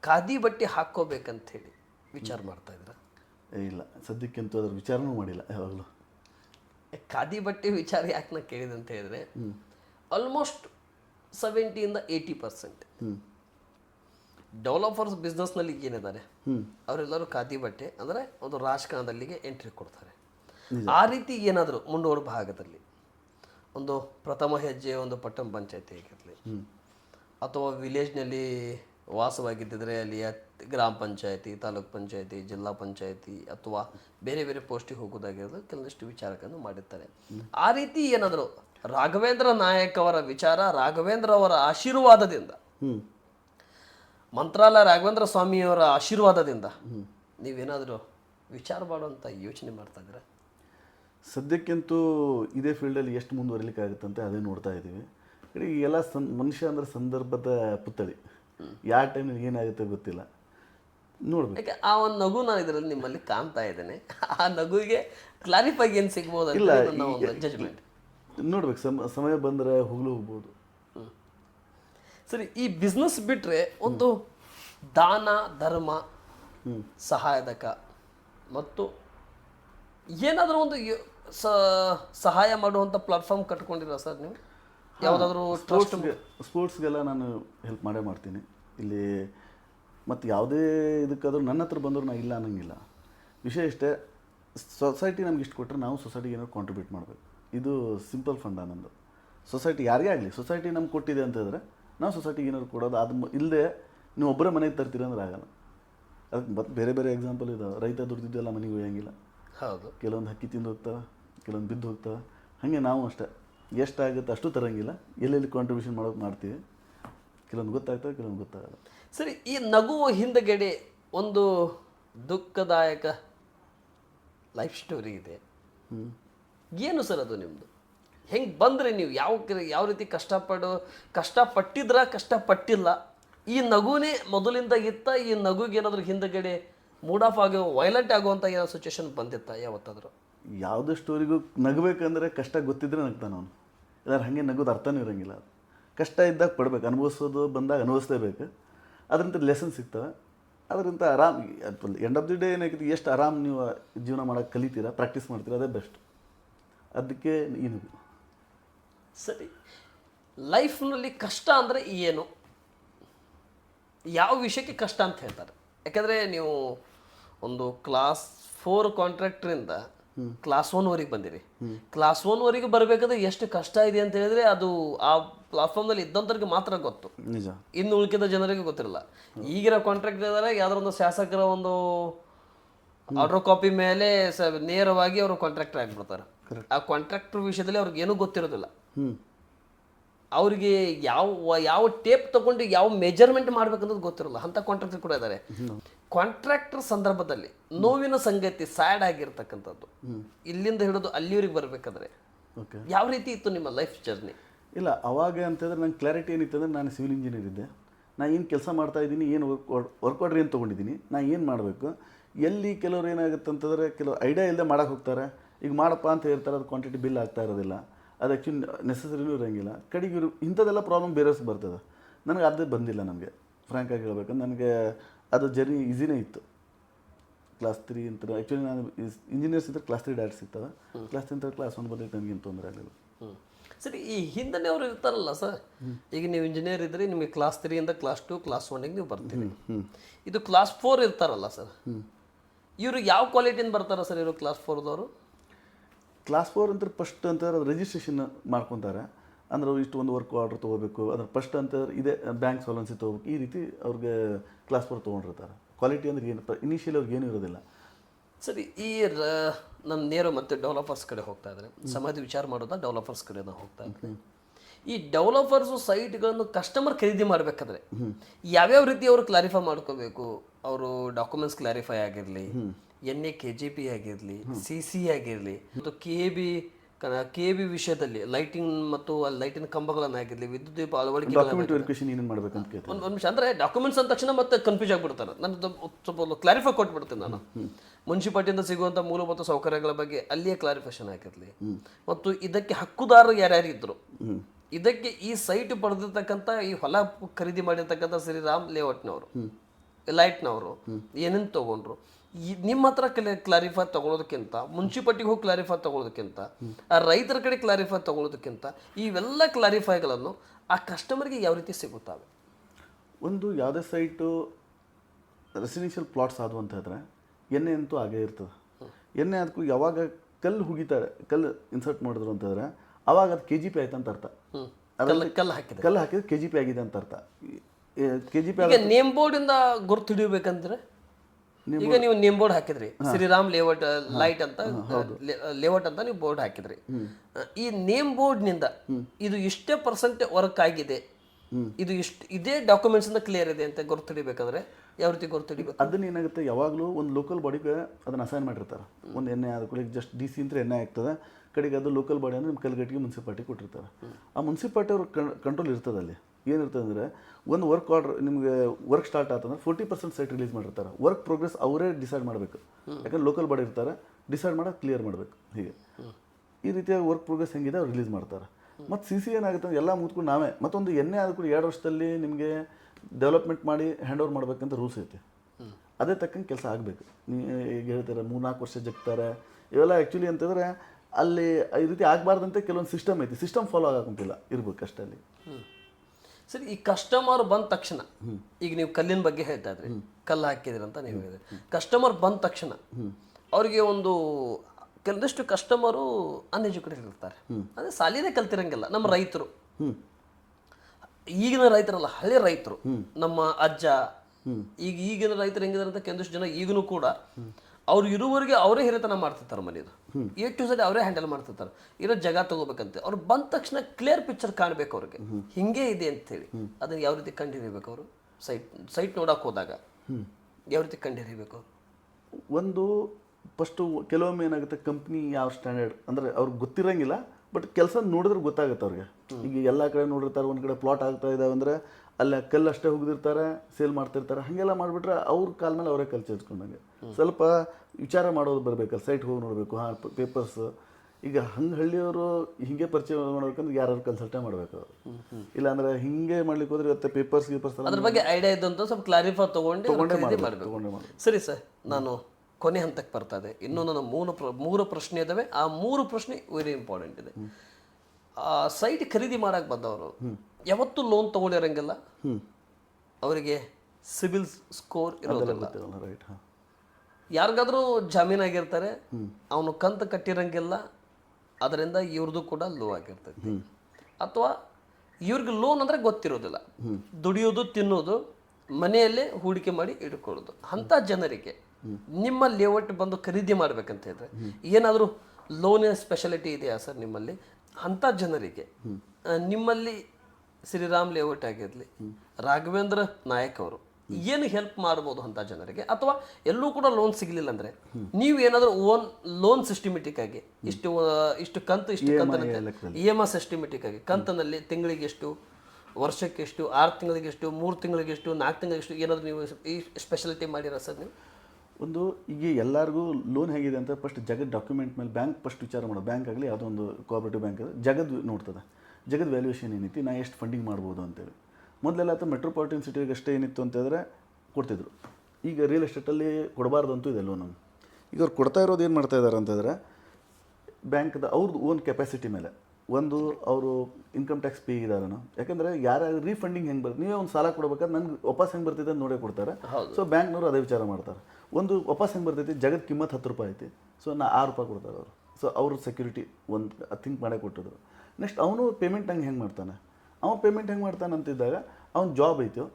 Speaker 1: ಖಾದಿ ಬಟ್ಟೆ ಹಾಕ್ಕೋಬೇಕಂತ ಹೇಳಿ. ವಿಚಾರ ಮಾಡ್ತಾ ಇದ್ರ
Speaker 2: ಇಲ್ಲ. ಸದ್ಯಕ್ಕಂತೂ ಅದ್ರ ವಿಚಾರನೂ ಮಾಡಿಲ್ಲ ಯಾವಾಗಲೂ.
Speaker 1: ಖಾದಿ ಬಟ್ಟೆ ವಿಚಾರ ಯಾಕೆ ನಾ ಕೇಳಿದೆ ಅಂತ ಹೇಳಿದ್ರೆ ಆಲ್ಮೋಸ್ಟ್ ಸೆವೆಂಟಿಯಿಂದ ಏಯ್ಟಿ ಪರ್ಸೆಂಟ್ ಡೆವಲಪರ್ಸ್ ಬಿಸ್ನೆಸ್ನಲ್ಲಿ ಏನಿದ್ದಾರೆ? ಅವರೆಲ್ಲರೂ ಖಾದಿ ಬಟ್ಟೆ ಅಂದರೆ ಒಂದು ರಾಜಕಾರಣದಲ್ಲಿಗೆ ಎಂಟ್ರಿ ಕೊಡ್ತಾರೆ. ಆ ರೀತಿ ಏನಾದರೂ ಮುಂಡೋಡು ಭಾಗದಲ್ಲಿ ಒಂದು ಪ್ರಥಮ ಹೆಜ್ಜೆ ಒಂದು ಪಟ್ಟಣ ಪಂಚಾಯತಿ ಆಗಿರಲಿ ಅಥವಾ ವಿಲೇಜ್ನಲ್ಲಿ ವಾಸವಾಗಿದ್ದಿದ್ರೆ ಅಲ್ಲಿಯ ಗ್ರಾಮ ಪಂಚಾಯಿತಿ ತಾಲೂಕ್ ಪಂಚಾಯಿತಿ ಜಿಲ್ಲಾ ಪಂಚಾಯಿತಿ ಅಥವಾ ಬೇರೆ ಬೇರೆ ಪೋಸ್ಟಿಗೆ ಹೋಗೋದಾಗಿರೋದು ಕೆಲವಷ್ಟು ವಿಚಾರಗಳನ್ನು ಮಾಡಿರ್ತಾರೆ. ಆ ರೀತಿ ಏನಾದರೂ ರಾಘವೇಂದ್ರ ನಾಯಕ್ ಅವರ ವಿಚಾರ ರಾಘವೇಂದ್ರ ಅವರ ಆಶೀರ್ವಾದದಿಂದ ಮಂತ್ರಾಲಯ ರಾಘವೇಂದ್ರ ಸ್ವಾಮಿಯವರ ಆಶೀರ್ವಾದದಿಂದ ನೀವೇನಾದರೂ ವಿಚಾರ ಮಾಡುವಂಥ ಯೋಚನೆ ಮಾಡ್ತಾ ಇದ್ದೀರಾ?
Speaker 2: ಸದ್ಯಕ್ಕಂತೂ ಇದೇ ಫೀಲ್ಡಲ್ಲಿ ಎಷ್ಟು ಮುಂದುವರಿಲಿಕ್ಕಾಗುತ್ತಂತೆ ಅದೇ ನೋಡ್ತಾ ಇದ್ದೀವಿ. ಈಗ ಈ ಎಲ್ಲ ಸನ್ ಮನುಷ್ಯ ಅಂದರೆ ಸಂದರ್ಭದ ಪುತ್ಥಳಿ. ಯಾವ ಟೈಮ್ ಏನಾಗುತ್ತೆ ಗೊತ್ತಿಲ್ಲ. ನೋಡ್ಬೇಕು.
Speaker 1: ಯಾಕೆ ಆ ಒಂದು ನಗು ನಾನು ಇದರಲ್ಲಿ ನಿಮ್ಮಲ್ಲಿ ಕಾಣ್ತಾ ಇದ್ದೇನೆ. ಆ ನಗುವಿಗೆ ಕ್ಲಾರಿಫೈ ಏನು ಸಿಗ್ಬೋದು
Speaker 2: ಇಲ್ಲ,
Speaker 1: ಒಂದು ಜಜ್ಮೆಂಟ್
Speaker 2: ನೋಡ್ಬೇಕು ಸಮ ಸಮಯ ಬಂದರೆ ಹೋಗ್ಲು ಹೋಗ್ಬೋದು.
Speaker 1: ಸರಿ ಈ ಬಿಸ್ನೆಸ್ ಬಿಟ್ಟರೆ ಒಂದು ದಾನ ಧರ್ಮ ಸಹಾಯಧಕ ಮತ್ತು ಏನಾದರೂ ಒಂದು ಯೋ- ಸ- ಸಹಾಯ ಮಾಡುವಂಥ ಪ್ಲಾಟ್ಫಾರ್ಮ್ ಕಟ್ಕೊಂಡಿರೋ ಸರ್ ನೀವು? ಯಾವುದಾದ್ರೂ
Speaker 2: ಸ್ಪೋರ್ಟ್ಸ್ಗೆ ಸ್ಪೋರ್ಟ್ಸ್ಗೆಲ್ಲ ನಾನು ಹೆಲ್ಪ್ ಮಾಡೇ ಮಾಡ್ತೀನಿ. ಇಲ್ಲಿ ಮತ್ತು ಯಾವುದೇ ಇದಕ್ಕಾದರೂ ನನ್ನ ಹತ್ರ ಬಂದರೂ ನಾನು ಇಲ್ಲ ಅನ್ನಂಗಿಲ್ಲ. ವಿಷಯ ಇಷ್ಟೇ ಸೊಸೈಟಿ ನಮ್ಗೆ ಇಷ್ಟು ಕೊಟ್ಟರೆ ನಾವು ಸೊಸೈಟಿಗೆ ಏನಾದ್ರು ಕಾಂಟ್ರಿಬ್ಯೂಟ್ ಮಾಡಬೇಕು. ಇದು ಸಿಂಪಲ್ ಫಂಡ ನಂದು ಸೊಸೈಟಿ ಯಾರಿಗೇ ಆಗಲಿ ಸೊಸೈಟಿ ನಮ್ಗೆ ಕೊಟ್ಟಿದೆ ಅಂತ ಹೇಳಿದ್ರೆ ನಾವು ಸೊಸೈಟಿಗೆ ಏನಾದ್ರು ಕೊಡೋದು ಅದು ಇಲ್ಲದೆ ನೀವು ಒಬ್ಬರೇ ಮನೆಗೆ ತರ್ತೀರ ಅಂದ್ರೆ ಆಗಲ್ಲ. ಅದಕ್ಕೆ ಮತ್ತೆ ಬೇರೆ ಬೇರೆ ಎಕ್ಸಾಂಪಲ್ ಇದಾವೆ. ರೈತ ದುಡ್ದಿದ್ದೆಲ್ಲ ಮನೆಗೆ ಒಯ್ಯಂಗಿಲ್ಲ.
Speaker 1: ಹೌದು.
Speaker 2: ಕೆಲವೊಂದು ಹಕ್ಕಿ ತಿಂದು ಹೋಗ್ತಾವೆ ಕೆಲವೊಂದು ಬಿದ್ದು ಹೋಗ್ತಾವೆ. ಹಾಗೆ ನಾವು ಅಷ್ಟೇ. ಎಷ್ಟಾಗುತ್ತೆ ಅಷ್ಟು ತರಂಗಿಲ್ಲ. ಎಲ್ಲೆಲ್ಲಿ ಕಾಂಟ್ರಿಬ್ಯೂಷನ್ ಮಾಡೋಕೆ ಮಾಡ್ತೀವಿ. ಕೆಲವೊಂದು ಗೊತ್ತಾಗ್ತದೆ ಕೆಲವೊಂದು ಗೊತ್ತಾಗಲ್ಲ.
Speaker 1: ಸರಿ ಈ ನಗುವ ಹಿಂದಗಡೆ ಒಂದು ದುಃಖದಾಯಕ ಲೈಫ್ ಸ್ಟೋರಿ ಇದೆ. ಏನು ಸರ್ ಅದು ನಿಮ್ಮದು ಹೆಂಗೆ ಬಂದರೆ ನೀವು ಯಾವ ಯಾವ ರೀತಿ ಕಷ್ಟಪಡು ಕಷ್ಟಪಟ್ಟಿದ್ರ ಕಷ್ಟಪಟ್ಟಿಲ್ಲ? ಈ ನಗುನೇ ಮೊದಲಿಂದ ಇತ್ತ ಈ ನಗುಗೆ ಏನಾದರೂ ಹಿಂದಗಡೆ ಮೂಡ್ ಆಫ್ ಆಗೋ ವೈಲೆಂಟ್ ಆಗುವಂಥ ಏನೋ ಸಿಚುವೇಶನ್ ಬಂದಿತ್ತ ಯಾವತ್ತಾದರೂ?
Speaker 2: ಯಾವುದೇ ಸ್ಟೋರಿಗೂ ನಗಬೇಕಂದ್ರೆ ಕಷ್ಟ ಗೊತ್ತಿದ್ರೆ ನಗ್ತಾನೆ ಅವನು. ಎಲ್ಲರೂ ಹಾಗೆ ನಗೋದು ಅರ್ಥನೂ ಇರೋಂಗಿಲ್ಲ. ಅದು ಕಷ್ಟ ಇದ್ದಾಗ ಪಡ್ಬೇಕು, ಅನುಭವಿಸೋದು ಬಂದಾಗ ಅನುಭವಿಸ್ಲೇಬೇಕು. ಅದರಿಂದ ಲೆಸನ್ ಸಿಗ್ತವೆ. ಅದರಿಂದ ಆರಾಮ್ ಎಂಡ್ ಆಫ್ ದಿ ಡೇ ಏನಾಗಿದೆ ಎಷ್ಟು ಆರಾಮ್ ನೀವು ಜೀವನ ಮಾಡೋಕ್ಕೆ ಕಲಿತೀರಾ ಪ್ರಾಕ್ಟೀಸ್ ಮಾಡ್ತೀರಾ, ಅದೇ ಬೆಸ್ಟ್ ಅದಕ್ಕೆ ಏನು?
Speaker 1: ಸರಿ. ಲೈಫ್ನಲ್ಲಿ ಕಷ್ಟ ಅಂದರೆ ಏನು? ಯಾವ ವಿಷಯಕ್ಕೆ ಕಷ್ಟ ಅಂತ ಹೇಳ್ತಾರೆ? ಯಾಕಂದರೆ ನೀವು ಒಂದು ಕ್ಲಾಸ್ ಫೋರ್ ಕಾಂಟ್ರಾಕ್ಟ್ರಿಂದ ಕ್ಲಾಸ್ ಒನ್ವರೆಗೆ ಬಂದಿರಿ. ಕ್ಲಾಸ್ ಒನ್ವರೆಗೆ ಬರಬೇಕಾದ್ರೆ ಎಷ್ಟು ಕಷ್ಟ ಇದೆ ಅಂತ ಹೇಳಿದ್ರೆ ಅದು ಆ ಪ್ಲಾಟ್ಫಾರ್ಮ್ನಲ್ಲಿ ಇದ್ದಂಥವ್ರಿಗೆ ಮಾತ್ರ ಗೊತ್ತು.
Speaker 2: ನಿಜ.
Speaker 1: ಇನ್ನು ಉಳ್ಕಿದ ಜನರಿಗೆ ಗೊತ್ತಿರಲ್ಲ. ಈಗಿರೋ ಕಾಂಟ್ರಾಕ್ಟ್ ಇದ್ದಾರೆ ಯಾವ್ದಾರ ಒಂದು ಶಾಸಕರ ಒಂದು ಆರ್ಡರ್ ಕಾಪಿ ಮೇಲೆ ನೇರವಾಗಿ ಅವರು ಕಾಂಟ್ರಾಕ್ಟರ್ ಆಗಿಬಿಡ್ತಾರೆ. ಆ ಕಾಂಟ್ರಾಕ್ಟರ್ ವಿಷಯದಲ್ಲಿ ಅವ್ರಿಗೆ ಏನೂ ಗೊತ್ತಿರೋದಿಲ್ಲ ಅವ್ರಿಗೆ ಯಾವ ಯಾವ ಟೇಪ್ ತಗೊಂಡು ಯಾವ ಮೆಜರ್ಮೆಂಟ್ ಮಾಡ್ಬೇಕನ್ನೋದು ಗೊತ್ತಿರಲ್ಲ. ಅಂತ ಕಾಂಟ್ರಾಕ್ಟರ್ ಕೂಡ ಇದ್ದಾರೆ ಕಾಂಟ್ರಾಕ್ಟರ್ ಸಂದರ್ಭದಲ್ಲಿ ನೋವಿನ ಸಂಗತಿ ಸ್ಯಾಡ್ ಆಗಿರ್ತಕ್ಕಂಥದ್ದು. ಇಲ್ಲಿಂದ ಹಿಡಿದು ಅಲ್ಲಿವರಿಗೆ ಬರಬೇಕಾದ್ರೆ
Speaker 2: ಓಕೆ
Speaker 1: ಯಾವ ರೀತಿ ಇತ್ತು ನಿಮ್ಮ ಲೈಫ್ ಜರ್ನಿ
Speaker 2: ಇಲ್ಲ ಅವಾಗ ಅಂತಂದ್ರೆ ನಂಗೆ ಕ್ಲಾರಿಟಿ ಏನಿತ್ತು ಅಂದರೆ ನಾನು ಸಿವಿಲ್ ಇಂಜಿನಿಯರ್ ಇದ್ದೆ. ನಾನು ಏನು ಕೆಲಸ ಮಾಡ್ತಾ ಇದ್ದೀನಿ ಏನು ವರ್ಕ್ ವರ್ಕ್ ಆರ್ಡ್ರ್ ಏನು ತೊಗೊಂಡಿದ್ದೀನಿ ನಾನು ಏನು ಮಾಡಬೇಕು? ಎಲ್ಲಿ ಕೆಲವ್ರು ಏನಾಗುತ್ತೆ ಅಂತಂದರೆ ಕೆಲವು ಐಡಿಯಾ ಇಲ್ಲದೆ ಮಾಡೋಕೆ ಹೋಗ್ತಾರೆ. ಈಗ ಮಾಡಪ್ಪ ಅಂತ ಹೇಳ್ತಾರೆ ಅದು ಕ್ವಾಂಟಿಟಿ ಬಿಲ್ ಆಗ್ತಾ ಇರೋದಿಲ್ಲ. ಅದು ಆ್ಯಕ್ಚುಲಿ ನೆಸಸರಿನೂ ಇರೋಂಗಿಲ್ಲ. ಕಡೆಗೆ ಇರು ಇಂಥದ್ದೆಲ್ಲ ಪ್ರಾಬ್ಲಮ್ ಬೇರೆಸ್ ಬರ್ತದೆ. ನನಗೆ ಅದೇ ಬಂದಿಲ್ಲ ನನಗೆ ಫ್ರ್ಯಾಂಕಾಗಿ ಹೇಳ್ಬೇಕಂದ್ರೆ ನನಗೆ ಅದು ಜರ್ನಿ ಈಸಿನೇ ಇತ್ತು. ಕ್ಲಾಸ್ ತ್ರೀ ಅಂತ ಆ್ಯಕ್ಚುಲಿ ನಾನು ಇಂಜಿನಿಯರ್ಸ್ ಇದ್ದರೆ ಕ್ಲಾಸ್ ತ್ರೀ ಡೈರೆಕ್ಟ್ ಸಿಗ್ತದೆ. ಕ್ಲಾಸ್ ತ್ರೀ ಕ್ಲಾಸ್ ಒನ್ ಬಂದಿದ್ದು ನನಗೇನು ತೊಂದರೆ ಆಗಲಿಲ್ಲ.
Speaker 1: ಸರಿ ಈ ಹಿಂದನೇ ಅವರು ಇರ್ತಾರಲ್ಲ ಸರ್ ಈಗ ನೀವು ಇಂಜಿನಿಯರ್ ಇದ್ದರೆ ನಿಮಗೆ ಕ್ಲಾಸ್ ತ್ರೀಯಿಂದ ಕ್ಲಾಸ್ ಟು ಕ್ಲಾಸ್ ಒನ್ಗೆ ನೀವು ಬರ್ತೀರಿ. ಇದು ಕ್ಲಾಸ್ ಫೋರ್ ಇರ್ತಾರಲ್ಲ ಸರ್ ಇವರು ಯಾವ ಕ್ವಾಲಿಟಿಯಿಂದ ಬರ್ತಾರ ಸರ್ ಇವರು ಕ್ಲಾಸ್ ಫೋರ್ದವರು
Speaker 2: ಕ್ಲಾಸ್ ಫೋರ್ ಅಂತ ಫಸ್ಟ್ ಅಂತ ರಿಜಿಸ್ಟ್ರೇಷನ್ ಮಾಡ್ಕೊತಾರೆ. ಅಂದ್ರೆ ಇಷ್ಟು ಒಂದು ವರ್ಕ್ ಆರ್ಡರ್ ತೊಗೋಬೇಕು. ಅಂದ್ರೆ ಫಸ್ಟ್ ಅಂತ ಇದೇ ಬ್ಯಾಂಕ್ ಸಾಲನ್ಸಿ ತೊಗೋಬೇಕು. ಈ ರೀತಿ ಅವ್ರಿಗೆ ಕ್ಲಾಸ್ ಫೋರ್ ತೊಗೊಂಡಿರ್ತಾರೆ. ಕ್ವಾಲಿಟಿ ಅಂದ್ರೆ ಏನು? ಇನಿಷಿಯಲ್ ಅವ್ರಿಗೆ ಏನೂ ಇರೋದಿಲ್ಲ.
Speaker 1: ಸರಿ ಈ ನಮ್ಮ ನೇರ ಮತ್ತೆ ಡೆವಲಪರ್ಸ್ ಕಡೆ ಹೋಗ್ತಾ ಇದ್ದಾರೆ. ಸಮಾಜ ವಿಚಾರ ಮಾಡೋದಾ ಡೆವಲಪರ್ಸ್ ಕಡೆ ನಾವು ಹೋಗ್ತಾ ಇದ್ದೀನಿ ಈ ಡೆವಲಪರ್ಸು ಸೈಟ್ಗಳನ್ನು ಕಸ್ಟಮರ್ ಖರೀದಿ ಮಾಡಬೇಕಾದ್ರೆ ಯಾವ್ಯಾವ ರೀತಿ ಅವರು ಕ್ಲಾರಿಫೈ ಮಾಡ್ಕೋಬೇಕು? ಅವರು ಡಾಕ್ಯುಮೆಂಟ್ಸ್ ಕ್ಲಾರಿಫೈ ಆಗಿರಲಿ N A K G P ಆಗಿರಲಿ ಸಿ ಸಿ ಆಗಿರಲಿ ಮತ್ತು ಕೆ ಬಿ ಕೆ ಬಿ ವಿಷಯದಲ್ಲಿ ಲೈಟಿಂಗ್ ಮತ್ತು ಲೈಟಿನ ಕಂಬಗಳನ್ನಾಗಿರಲಿ ವಿದ್ಯುತ್ ದೀಪ ಅಳವಡಿಕೆ ಒಂದು ನಿಮಿಷ. ಅಂದರೆ ಡಾಕ್ಯುಮೆಂಟ್ಸ್ ಅಂದ ತಕ್ಷಣ ಮತ್ತೆ ಕನ್ಫ್ಯೂಸ್ ಆಗಿಬಿಡ್ತಾರೆ. ನಾನು ಸ್ವಲ್ಪ ಕ್ಲಾರಿಫೈ ಕೊಟ್ಬಿಡ್ತೀನಿ ನಾನು. ಮುನ್ಸಿಪಾಲ್ಟಿಯಿಂದ ಸಿಗುವಂಥ ಮೂಲಭೂತ ಸೌಕರ್ಯಗಳ ಬಗ್ಗೆ ಅಲ್ಲಿಯೇ ಕ್ಲಾರಿಫಿಕೇಶನ್ ಆಗಿರಲಿ. ಮತ್ತು ಇದಕ್ಕೆ ಹಕ್ಕುದಾರರು ಯಾರ್ಯಾರು ಇದ್ರು? ಇದಕ್ಕೆ ಈ ಸೈಟ್ ಪಡೆದಿರ್ತಕ್ಕಂಥ ಈ ಹೊಲ ಖರೀದಿ ಮಾಡಿರ್ತಕ್ಕಂಥ ಶ್ರೀರಾಮ್ ಲೇಔಟ್ನವರು ಲೈಟ್ನವರು ಏನೇನು ತಗೊಂಡ್ರು? ಈ ನಿಮ್ಮ ಹತ್ರ ಕ್ಲಾರಿಫೈ ತಗೊಳ್ಳೋದಕ್ಕಿಂತ ಮುನ್ಸಿಪಾಲ್ಟಿಗೆ ಹೋಗಿ ಕ್ಲಾರಿಫೈ ತಗೊಳ್ಳೋದಕ್ಕಿಂತ ಆ ರೈತರ ಕಡೆ ಕ್ಲಾರಿಫೈ ತಗೊಳ್ಳೋದಕ್ಕಿಂತ ಇವೆಲ್ಲ ಕ್ಲಾರಿಫೈಗಳನ್ನು ಆ ಕಸ್ಟಮರ್ಗೆ ಯಾವ ರೀತಿ ಸಿಗುತ್ತವೆ?
Speaker 2: ಒಂದು ಯಾವುದೇ ಸೈಟು ರೆಸಿಡೆನ್ಷಿಯಲ್ ಪ್ಲಾಟ್ಸ್ ಆದವು ಅಂತ ಹೇಳಿದ್ರೆ ಎಣ್ಣೆ ಅಂತೂ ಆಗೇ ಇರ್ತದೆ. ಎಣ್ಣೆ ಅದಕ್ಕೂ ಯಾವಾಗ ಕಲ್ಲು ಹುಗಿತಾರೆ ಕಲ್ಲು ಇನ್ಸರ್ಟ್ ಮಾಡಿದ್ರು ಅಂತಂದ್ರೆ ಅವಾಗ ಅದು ಕೆ ಜಿ ಪಿ ಆಯ್ತು ಅಂತ ಅರ್ಥ.
Speaker 1: ಕಲ್ಲು ಕಲ್ಲು ಹಾಕಿದೆ
Speaker 2: ಕಲ್ಲು ಹಾಕಿದ್ರೆ ಕೆ ಜಿ ಪಿ ಆಗಿದೆ ಅಂತ ಅರ್ಥ. ಕೆ ಜಿ ಪಿ
Speaker 1: ನೇಮ್ ಬೋರ್ಡಿಂದ ಗುರುತು ಗುರ್ತು ಹಿಡಿಬೇಕಂದ್ರೆ ಈಗ ನೀವು ನೇಮ್ ಬೋರ್ಡ್ ಹಾಕಿದ್ರಿ. ಶ್ರೀರಾಮ್ ಲೇಔಟ್ ಲೈಟ್ ಅಂತ ಲೇಔಟ್ ಅಂತ ನೀವು ಬೋರ್ಡ್ ಹಾಕಿದ್ರಿ. ಈ ನೇಮ್ ಬೋರ್ಡ್ನಿಂದ ಇದು ಇಷ್ಟೇ ಪರ್ಸೆಂಟ್ ವರ್ಕ್ ಆಗಿದೆ ಇದು ಇಷ್ಟು ಇದೇ ಡಾಕ್ಯುಮೆಂಟ್ಸ್ ಇಂದ ಕ್ಲಿಯರ್ ಇದೆ ಅಂತ ಗುರ್ತು ಹಿಡಿಬೇಕಂದ್ರೆ ಯಾವ ರೀತಿ ಗುರುತಿಡಿಬೇಕು
Speaker 2: ಅದನ್ನ ಏನಾಗುತ್ತೆ ಯಾವಾಗಲೂ ಒಂದು ಲೋಕಲ್ ಬಾಡಿಗೆ ಅದನ್ನ ಅಸೈನ್ ಮಾಡಿರ್ತಾರೆ. ಒಂದು ಎಣ್ಣೆ ಆದ ಜಸ್ಟ್ ಡಿ ಸಿ ಅಂತ ಎಣ್ಣೆ ಆಗ್ತದೆ. ಕಡೆಗೆ ಅದು ಲೋಕಲ್ ಬಾಡಿ ಅಂದರೆ ನಿಮ್ಮ ಕಲ್ಗಟ್ಟಿಗೆ ಮುನ್ಸಿಪಾಲ್ಟಿ ಕೊಟ್ಟಿರ್ತಾರೆ. ಆ ಮುನ್ಸಿಪಾಲ್ಟಿ ಅವ್ರ ಕಂಟ್ರೋಲ್ ಇರ್ತದೆ ಅಲ್ಲಿ. ಏನಿರ್ತದೆ ಅಂದರೆ ಒಂದು ವರ್ಕ್ ಆರ್ಡರ್ ನಿಮಗೆ ವರ್ಕ್ ಸ್ಟಾರ್ಟ್ ಆತಂದ್ರೆ ಫೋರ್ಟಿ ಪರ್ಸೆಂಟ್ ಸೈಟ್ ರಿಲೀಸ್ ಮಾಡಿರ್ತಾರೆ. ವರ್ಕ್ ಪ್ರೋಗ್ರೆಸ್ ಅವರೇ ಡಿಸೈಡ್ ಮಾಡಬೇಕು. ಯಾಕಂದ್ರೆ ಲೋಕಲ್ ಬಾಡಿ ಇರ್ತಾರೆ ಡಿಸೈಡ್ ಮಾಡೋದು ಕ್ಲಿಯರ್ ಮಾಡಬೇಕು. ಹೀಗೆ. ಈ ರೀತಿಯ ವರ್ಕ್ ಪ್ರೋಗ್ರೆಸ್ ಹೆಂಗಿದೆ ಅವ್ರು ರಿಲೀಸ್ ಮಾಡ್ತಾರೆ. ಮತ್ತು ಸಿ ಸಿ ಏನಾಗುತ್ತೆ ಎಲ್ಲ ಮುತ್ಕೊಂಡು ನಾವೇ, ಮತ್ತೊಂದು ಎಣ್ಣೆ ಆದ ಕೂಡ ಎರಡು ವರ್ಷದಲ್ಲಿ ನಿಮಗೆ ಡೆವಲಪ್ಮೆಂಟ್ ಮಾಡಿ ಹ್ಯಾಂಡ್ ಓವರ್ ಮಾಡ್ಬೇಕಂತ ರೂಲ್ಸ್ ಐತೆ. ಅದೇ ತಕ್ಕಂಗೆ ಕೆಲಸ ಆಗಬೇಕು. ಈಗ ಹೇಳ್ತಾರೆ ಮೂರ್ನಾಲ್ಕು ವರ್ಷ ಜಗ್ತಾರೆ. ಇವೆಲ್ಲ ಆ್ಯಕ್ಚುಲಿ ಅಂತಂದರೆ ಅಲ್ಲಿ ಈ ರೀತಿ ಆಗಬಾರ್ದಂತೆ ಕೆಲವೊಂದು ಸಿಸ್ಟಮ್ ಐತಿ. ಸಿಸ್ಟಮ್ ಫಾಲೋ ಆಗಂತಿಲ್ಲ ಇರ್ಬೇಕು ಅಷ್ಟೇ ಅಲ್ಲಿ.
Speaker 1: ಸರಿ ಈ ಕಸ್ಟಮರ್ ಬಂದ ತಕ್ಷಣ ಈಗ ನೀವು ಕಲ್ಲಿನ ಬಗ್ಗೆ ಹೇಳ್ತಾ ಇದ್ರಿ. ಕಲ್ಲು ಹಾಕಿದ್ರಿ ಅಂತ ನೀವು ಹೇಳಿದ್ರಿ. ಕಸ್ಟಮರ್ ಬಂದ ತಕ್ಷಣ ಅವರಿಗೆ ಒಂದು ಕೆಲವಷ್ಟು ಕಸ್ಟಮರು ಅನ್ಎಜುಕೇಟೆಡ್ ಇರ್ತಾರೆ ಅಂದರೆ ಸಾಲಿನೇ ಕಲ್ತಿರಂಗಿಲ್ಲ. ನಮ್ಮ ರೈತರು. ಈಗಿನ ರೈತರಲ್ಲ ಹಳೆ ರೈತರು. ನಮ್ಮ ಅಜ್ಜ ಈಗ ಈಗಿನ ರೈತರು ಹೆಂಗಿದಾರೆ ಅಂತ ಕೆಲವಷ್ಟು ಜನ ಈಗಲೂ ಕೂಡ ಅವ್ರು ಇರುವವರಿಗೆ ಅವರೇ ಹಿರಿತನ ಮಾಡ್ತಿರ್ತಾರೆ ಮನೇದು ಎ ಟು ಸೈಡ್ ಅವರೇ ಹ್ಯಾಂಡಲ್ ಮಾಡ್ತಿರ್ತಾರೆ. ಇರೋ ಜಾಗ ತಗೋಬೇಕಂತೆ. ಅವ್ರು ಬಂದ ತಕ್ಷಣ ಕ್ಲಿಯರ್ ಪಿಕ್ಚರ್ ಕಾಣಬೇಕು ಅವ್ರಿಗೆ. ಹಿಂಗೆ ಇದೆ ಅಂತೇಳಿ. ಅದನ್ನ ಯಾವ ರೀತಿ ಕಂಡುಹಿಡಿಯಬೇಕು ಅವರು? ಸೈಟ್ ಸೈಟ್ ನೋಡಕ್ ಹೋದಾಗ ಯಾವ ರೀತಿ ಕಂಡುಹಿಡಿಯಬೇಕು ಅವರು?
Speaker 2: ಒಂದು ಫಸ್ಟು ಕೆಲವೊಮ್ಮೆ ಏನಾಗುತ್ತೆ ಕಂಪ್ನಿ ಯಾವ ಸ್ಟ್ಯಾಂಡರ್ಡ್ ಅಂದರೆ ಅವ್ರಿಗೆ ಗೊತ್ತಿರಂಗಿಲ್ಲ ಬಟ್ ಕೆಲಸ ನೋಡಿದ್ರೆ ಗೊತ್ತಾಗುತ್ತೆ ಅವ್ರಿಗೆ. ಈಗ ಎಲ್ಲ ಕಡೆ ನೋಡಿರ್ತಾರೆ ಒಂದು ಕಡೆ ಪ್ಲಾಟ್ ಆಗ್ತಾ ಇದಾವೆ ಅಂದರೆ ಅಲ್ಲೇ ಕಲ್ಲು ಅಷ್ಟೇ ಸೇಲ್ ಮಾಡ್ತಿರ್ತಾರೆ ಹಾಗೆಲ್ಲ ಮಾಡಿಬಿಟ್ರೆ ಅವ್ರ ಕಾಲ ಮೇಲೆ ಅವರೇ ಕಲ್ ಚೇರ್ಸ್ಕೊಂಡಂಗೆ. ಸ್ವಲ್ಪ ವಿಚಾರ ಮಾಡೋದು ಬರಬೇಕಲ್ಲ ಸೈಟ್ ಹೋಗಿ ನೋಡಬೇಕು ಹಾಂ ಪೇಪರ್ಸ್. ಈಗ ಹಂಗೆ ಹಳ್ಳಿಯವರು ಹಿಂಗೆ ಪರಿಚಯ ಮಾಡ್ಬೇಕಂದ್ರೆ ಯಾರು ಕನ್ಸಲ್ಟೇ ಮಾಡಬೇಕು ಇಲ್ಲಾಂದ್ರೆ ಹಿಂಗೆ ಮಾಡ್ಲಿಕ್ಕೆ ಹೋದ್ರೆ ಇವತ್ತು ಪೇಪರ್ಸ್ ಗೀಪರ್ಸ್
Speaker 1: ಅದ್ರ ಬಗ್ಗೆ ಐಡಿಯಾ ಇದ್ದಂತ ಸ್ವಲ್ಪ ಕ್ಲಾರಿಫೈ ತಗೊಂಡು ಮಾಡಬೇಕು ಸರಿ ಸರ್ ನಾನು ಕೊನೆ ಹಂತಕ್ಕೆ ಬರ್ತಾ ಇದೆ ಇನ್ನೂ ನನ್ನ ಮೂರು ಪ್ರ ಮೂರು ಪ್ರಶ್ನೆ ಇದ್ದಾವೆ ಆ ಮೂರು ಪ್ರಶ್ನೆ ವೆರಿ ಇಂಪಾರ್ಟೆಂಟ್ ಇದೆ. ಆ ಸೈಟ್ ಖರೀದಿ ಮಾಡಕ್ಕೆ ಬಂದವರು ಯಾವತ್ತೂ ಲೋನ್ ತಗೊಂಡಿರಂಗಿಲ್ಲ ಅವರಿಗೆ ಸಿಬಿಲ್ ಸ್ಕೋರ್ ಇರೋದಿಲ್ಲ.
Speaker 2: ರೈಟ್
Speaker 1: ಯಾರಿಗಾದ್ರೂ ಜಾಮೀನಾಗಿರ್ತಾರೆ ಅವನು ಕಂತು ಕಟ್ಟಿರಂಗಿಲ್ಲ ಅದರಿಂದ ಇವ್ರದ್ದು ಕೂಡ ಲೋ ಆಗಿರ್ತೈತಿ. ಅಥವಾ ಇವ್ರಿಗೆ ಲೋನ್ ಅಂದ್ರೆ ಗೊತ್ತಿರೋದಿಲ್ಲ. ದುಡಿಯೋದು ತಿನ್ನೋದು ಮನೆಯಲ್ಲೇ ಹೂಡಿಕೆ ಮಾಡಿ ಇಟ್ಕೊಳ್ಳೋದು. ಅಂಥ ಜನರಿಗೆ ನಿಮ್ಮ ಲೇಔಟ್ ಬಂದು ಖರೀದಿ ಮಾಡ್ಬೇಕಂತ ಹೇಳಿದ್ರೆ ಏನಾದರೂ ಲೋನಿನ ಸ್ಪೆಷಾಲಿಟಿ ಇದೆಯಾ ಸರ್ ನಿಮ್ಮಲ್ಲಿ? ಅಂಥ ಜನರಿಗೆ ನಿಮ್ಮಲ್ಲಿ ಶ್ರೀರಾಮ್ ಲೇಔಟ್ ಆಗಿರಲಿ ರಾಘವೇಂದ್ರ ನಾಯಕ್ ಅವರು ಏನು ಹೆಲ್ಪ್ ಮಾಡ್ಬೋದು ಅಂತ ಜನರಿಗೆ? ಅಥವಾ ಎಲ್ಲೂ ಕೂಡ ಲೋನ್ ಸಿಗಲಿಲ್ಲ ಅಂದ್ರೆ ನೀವು ಏನಾದರೂ ಓನ್ ಲೋನ್ ಸಿಸ್ಟಮೆಟಿಕ್ ಆಗಿ ಇಷ್ಟು ಇಷ್ಟು ಕಂತು ಇಷ್ಟು ಕಂತು ಇ ಎಂ ಐ ಸಿಸ್ಟಮೆಟಿಕ್ ಆಗಿ ಕಂತನಲ್ಲಿ ತಿಂಗಳಿಗೆ ಎಷ್ಟು ವರ್ಷಕ್ಕೆ ಎಷ್ಟು ಆರು ತಿಂಗಳಿಗೆ ಎಷ್ಟು ಮೂರು ತಿಂಗಳಿಗೆ ಎಷ್ಟು ನಾಲ್ಕು ತಿಂಗಳಿಗೆ ಎಷ್ಟು ಏನಾದರೂ ನೀವು ಈ ಸ್ಪೆಷಾಲಿಟಿ ಮಾಡಿರೋ ಸರ್ ನೀವು?
Speaker 2: ಒಂದು ಈಗ ಎಲ್ಲರಿಗೂ ಲೋನ್ ಹೇಗಿದೆ ಅಂತ ಫಸ್ಟ್ ಜಗದ್ ಡಾಕ್ಯುಮೆಂಟ್ ಮೇಲೆ ಬ್ಯಾಂಕ್ ಫಸ್ಟ್ ವಿಚಾರ ಮಾಡೋದು. ಬ್ಯಾಂಕ್ ಆಗಲಿ ಯಾವುದೋ ಒಂದು ಕೋಆಪರೇಟಿವ್ ಬ್ಯಾಂಕ್ ಜಗದ್ ನೋಡ್ತದೆ. ಜಗದ್ ವ್ಯಾಲ್ಯೂಯೇಷನ್ ಏನೈತಿ ನಾ ಎಷ್ಟು ಫಂಡಿಂಗ್ ಮಾಡ್ಬೋದು ಅಂತೇಳಿ. ಮೊದಲೆಲ್ಲ ಅಥವಾ ಮೆಟ್ರೋಪಾಲಿಟನ್ ಸಿಟಿಗೆ ಅಷ್ಟೇ ಏನಿತ್ತು ಅಂತಂದರೆ ಕೊಡ್ತಿದ್ರು. ಈಗ ರಿಯಲ್ ಎಸ್ಟೇಟಲ್ಲಿ ಕೊಡಬಾರ್ದು ಅಂತೂ ಇದೆ ಲೋನ್ ಈಗ ಅವ್ರು ಕೊಡ್ತಾ ಇರೋದು ಏನು ಮಾಡ್ತಾ ಇದ್ದಾರೆ ಅಂತಂದರೆ ಬ್ಯಾಂಕ್ದ ಅವ್ರದ್ದು ಓನ್ ಕೆಪಾಸಿಟಿ ಮೇಲೆ. ಒಂದು ಅವರು ಇನ್ಕಮ್ ಟ್ಯಾಕ್ಸ್ ಪೇ ಇದ್ದಾರೆ ಯಾಕಂದರೆ ಯಾರ ರೀಫಂಡಿಂಗ್ ಹೆಂಗೆ ಬರುತ್ತೆ ನೀವೇ ಒಂದು ಸಾಲ ಕೊಡ್ಬೇಕಾದ್ರೆ ನಂಗೆ ವಾಪಸ್ ಹೆಂಗೆ ಬರ್ತೈತೆ ಅಂತ ನೋಡೇ ಕೊಡ್ತಾರೆ. ಸೊ ಬ್ಯಾಂಕ್ನವರು ಅದೇ ವಿಚಾರ ಮಾಡ್ತಾರೆ. ಒಂದು ವಾಪಸ್ ಹೆಂಗೆ ಬರ್ತೈತಿ? ಜಗದ ಕಿಮ್ಮತ್ ಹತ್ತು ರೂಪಾಯಿ ಐತಿ. ಸೊ ನಾ ಆರು ರೂಪಾಯಿ ಕೊಡ್ತಾರೆ ಅವರು. ಸೊ ಅವ್ರ ಸೆಕ್ಯೂರಿಟಿ ಒಂದು ಥಿಂಕ್ ಮಾಡೇ ಕೊಟ್ಟಿದ್ರು. ನೆಕ್ಸ್ಟ್ ಅವನು ಪೇಮೆಂಟ್ ಹಂಗೆ ಹೆಂಗೆ ಮಾಡ್ತಾನೆ? ಅವನು ಪೇಮೆಂಟ್ ಹೆಂಗೆ ಮಾಡ್ತಾನೆ ಅಂತಿದ್ದಾಗ ಅವ್ನ ಜಾಬ್ ಐತೋ,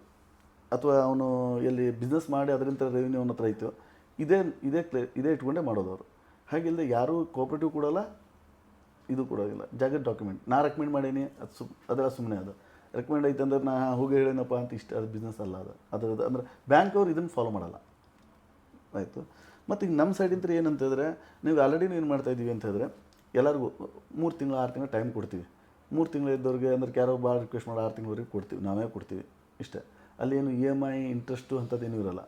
Speaker 2: ಅಥವಾ ಅವನು ಎಲ್ಲಿ ಬಿಸ್ನೆಸ್ ಮಾಡಿ ಅದರಿಂದ ರೆವಿನ್ಯೂ ಅವನ ಹತ್ರ ಐತೋ, ಇದೇ ಇದೇ ಕ್ಲೇ ಇದೇ ಇಟ್ಕೊಂಡೇ ಮಾಡೋದು ಅವರು. ಹಾಗಿಲ್ಲದೆ ಯಾರೂ ಕೋಆಪ್ರೇಟಿವ್ ಕೊಡೋಲ್ಲ, ಇದು ಕೊಡೋದಿಲ್ಲ. ಜಾಗದ ಡಾಕ್ಯುಮೆಂಟ್ ನಾ ರೆಕಮೆಂಡ್ ಮಾಡೀನಿ, ಅದು ಸುಮ್, ಅದೆಲ್ಲ ಸುಮ್ಮನೆ ಅದು. ರೆಕಮೆಂಡ್ ಐತೆ ಅಂದ್ರೆ ನಾ ಹೋಗಿ ಹೇಳೇನಪ್ಪ ಅಂತ ಇಷ್ಟ, ಅದು ಬಿಸ್ನೆಸ್ ಅಲ್ಲ ಅದು. ಅದರದ್ದು ಅಂದರೆ ಬ್ಯಾಂಕ್ ಅವ್ರು ಇದನ್ನು ಫಾಲೋ ಮಾಡಲ್ಲ. ಆಯಿತು. ಮತ್ತು ಈಗ ನಮ್ಮ ಸೈಡಿಂದ ಏನಂತಂದರೆ ನೀವು ಆಲ್ರೆಡಿ ಏನು ಮಾಡ್ತಾ ಇದ್ದೀವಿ ಅಂತ ಹೇಳಿದ್ರೆ ಎಲ್ಲರಿಗೂ ಮೂರು ತಿಂಗಳು ಆರು ತಿಂಗಳು ಟೈಮ್ ಕೊಡ್ತೀವಿ. ಮೂರು ತಿಂಗಳು ಇದ್ದವ್ರಿಗೆ ಅಂದ್ರೆ ಯಾರೋ ಭಾಳ ರಿಕ್ವೆಸ್ಟ್ ಮಾಡಿ ಆರು ತಿಂಗಳವರೆಗೆ ಕೊಡ್ತೀವಿ. ನಾವೇ ಕೊಡ್ತೀವಿ ಇಷ್ಟೇ. ಅಲ್ಲಿ ಏನು ಇ ಎಂ ಐ ಇಂಟ್ರೆಸ್ಟು ಅಂಥದ್ದೇನು ಇರಲ್ಲ.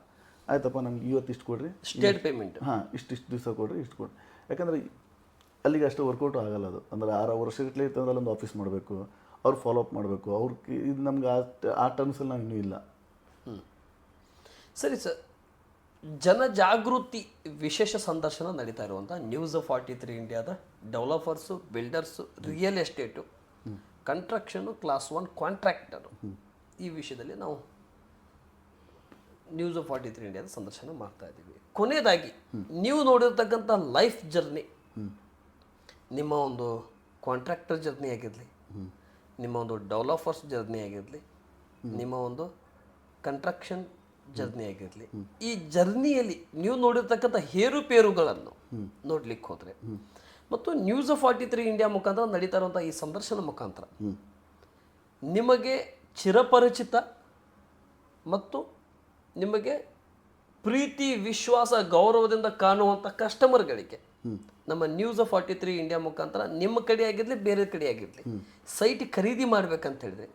Speaker 2: ಆಯ್ತಪ್ಪ ನಮ್ಗೆ ಇವತ್ತು ಇಷ್ಟು ಕೊಡ್ರಿ.
Speaker 1: ಸ್ಟೇಟ್ ಪೇಮೆಂಟ್
Speaker 2: ಹಾಂ ಇಷ್ಟು ಇಷ್ಟು ದಿವಸ ಕೊಡ್ರಿ ಇಷ್ಟು ಕೊಡ್ರಿ. ಯಾಕಂದರೆ ಅಲ್ಲಿಗೆ ಅಷ್ಟು ವರ್ಕೌಟ್ ಆಗಲ್ಲ ಅದು. ಅಂದರೆ ಆರು ವರ್ಷಗಟ್ಟಲೆ ಇತ್ತಂದ್ರೆ ಅಲ್ಲೊಂದು ಆಫೀಸ್ ಮಾಡಬೇಕು ಅವ್ರು ಫಾಲೋ ಅಪ್ ಮಾಡಬೇಕು. ಅವ್ರಿಗೆ ಇದು ನಮ್ಗೆ ಆ ಆ ಟರ್ಮ್ಸಲ್ಲಿ ನಾವು ಇನ್ನೂ ಇಲ್ಲ.
Speaker 1: ಸರಿ ಸರ್. ಜನಜಾಗೃತಿ ವಿಶೇಷ ಸಂದರ್ಶನ ನಡೀತಾ ಇರುವಂಥ ನ್ಯೂಸ್ ಫಾರ್ಟಿ ತ್ರೀ ಇಂಡಿಯಾದ developers builders real estate construction class one contractor ಈ ವಿಷಯದಲ್ಲಿ ನಾವು ನ್ಯೂಸ್ ಫಾರ್ಟಿ ತ್ರೀ ಇಂಡಿಯಾದ ಸಂದರ್ಶನ ಮಾಡ್ತಾ ಇದ್ದೀವಿ. ಕೊನೆಯದಾಗಿ ನೀವು ನೋಡಿರ್ತಕ್ಕಂಥ ಲೈಫ್ ಜರ್ನಿ ನಿಮ್ಮ ಒಂದು ಕಾಂಟ್ರಾಕ್ಟರ್ ಜರ್ನಿ ಆಗಿರಲಿ, ನಿಮ್ಮ ಒಂದು ಡೆವಲಪರ್ಸ್ ಜರ್ನಿ ಆಗಿರಲಿ, ನಿಮ್ಮ ಒಂದು ಕನ್ಸ್ಟ್ರಕ್ಷನ್ ಜರ್ನಿ ಆಗಿರಲಿ. ಈ ಜರ್ನಿಯಲ್ಲಿ ನೀವು ನೋಡಿರ್ತಕ್ಕಂಥ ಹೇರುಪೇರುಗಳನ್ನು ನೋಡ್ಲಿಕ್ಕೆ ಹೋದ್ರೆ, ಮತ್ತು ನ್ಯೂಸ್ ಫಾರ್ಟಿ ತ್ರೀ ಇಂಡಿಯಾ ಮುಖಾಂತರ ನಡೀತಾ ಇರುವಂಥ ಈ ಸಂದರ್ಶನ ಮುಖಾಂತರ ನಿಮಗೆ ಚಿರಪರಿಚಿತ ಮತ್ತು ನಿಮಗೆ ಪ್ರೀತಿ, ವಿಶ್ವಾಸ, ಗೌರವದಿಂದ ಕಾಣುವಂಥ ಕಸ್ಟಮರ್ಗಳಿಗೆ ನಮ್ಮ ನ್ಯೂಸ್ ಫಾರ್ಟಿ ತ್ರೀ ಇಂಡಿಯಾ ಮುಖಾಂತರ ನಿಮ್ಮ ಕಡೆ ಆಗಿರಲಿ, ಬೇರೆ ಕಡೆ ಆಗಿರಲಿ, ಸೈಟ್ ಖರೀದಿ ಮಾಡ್ಬೇಕಂತ ಹೇಳಿದ್ರೆ,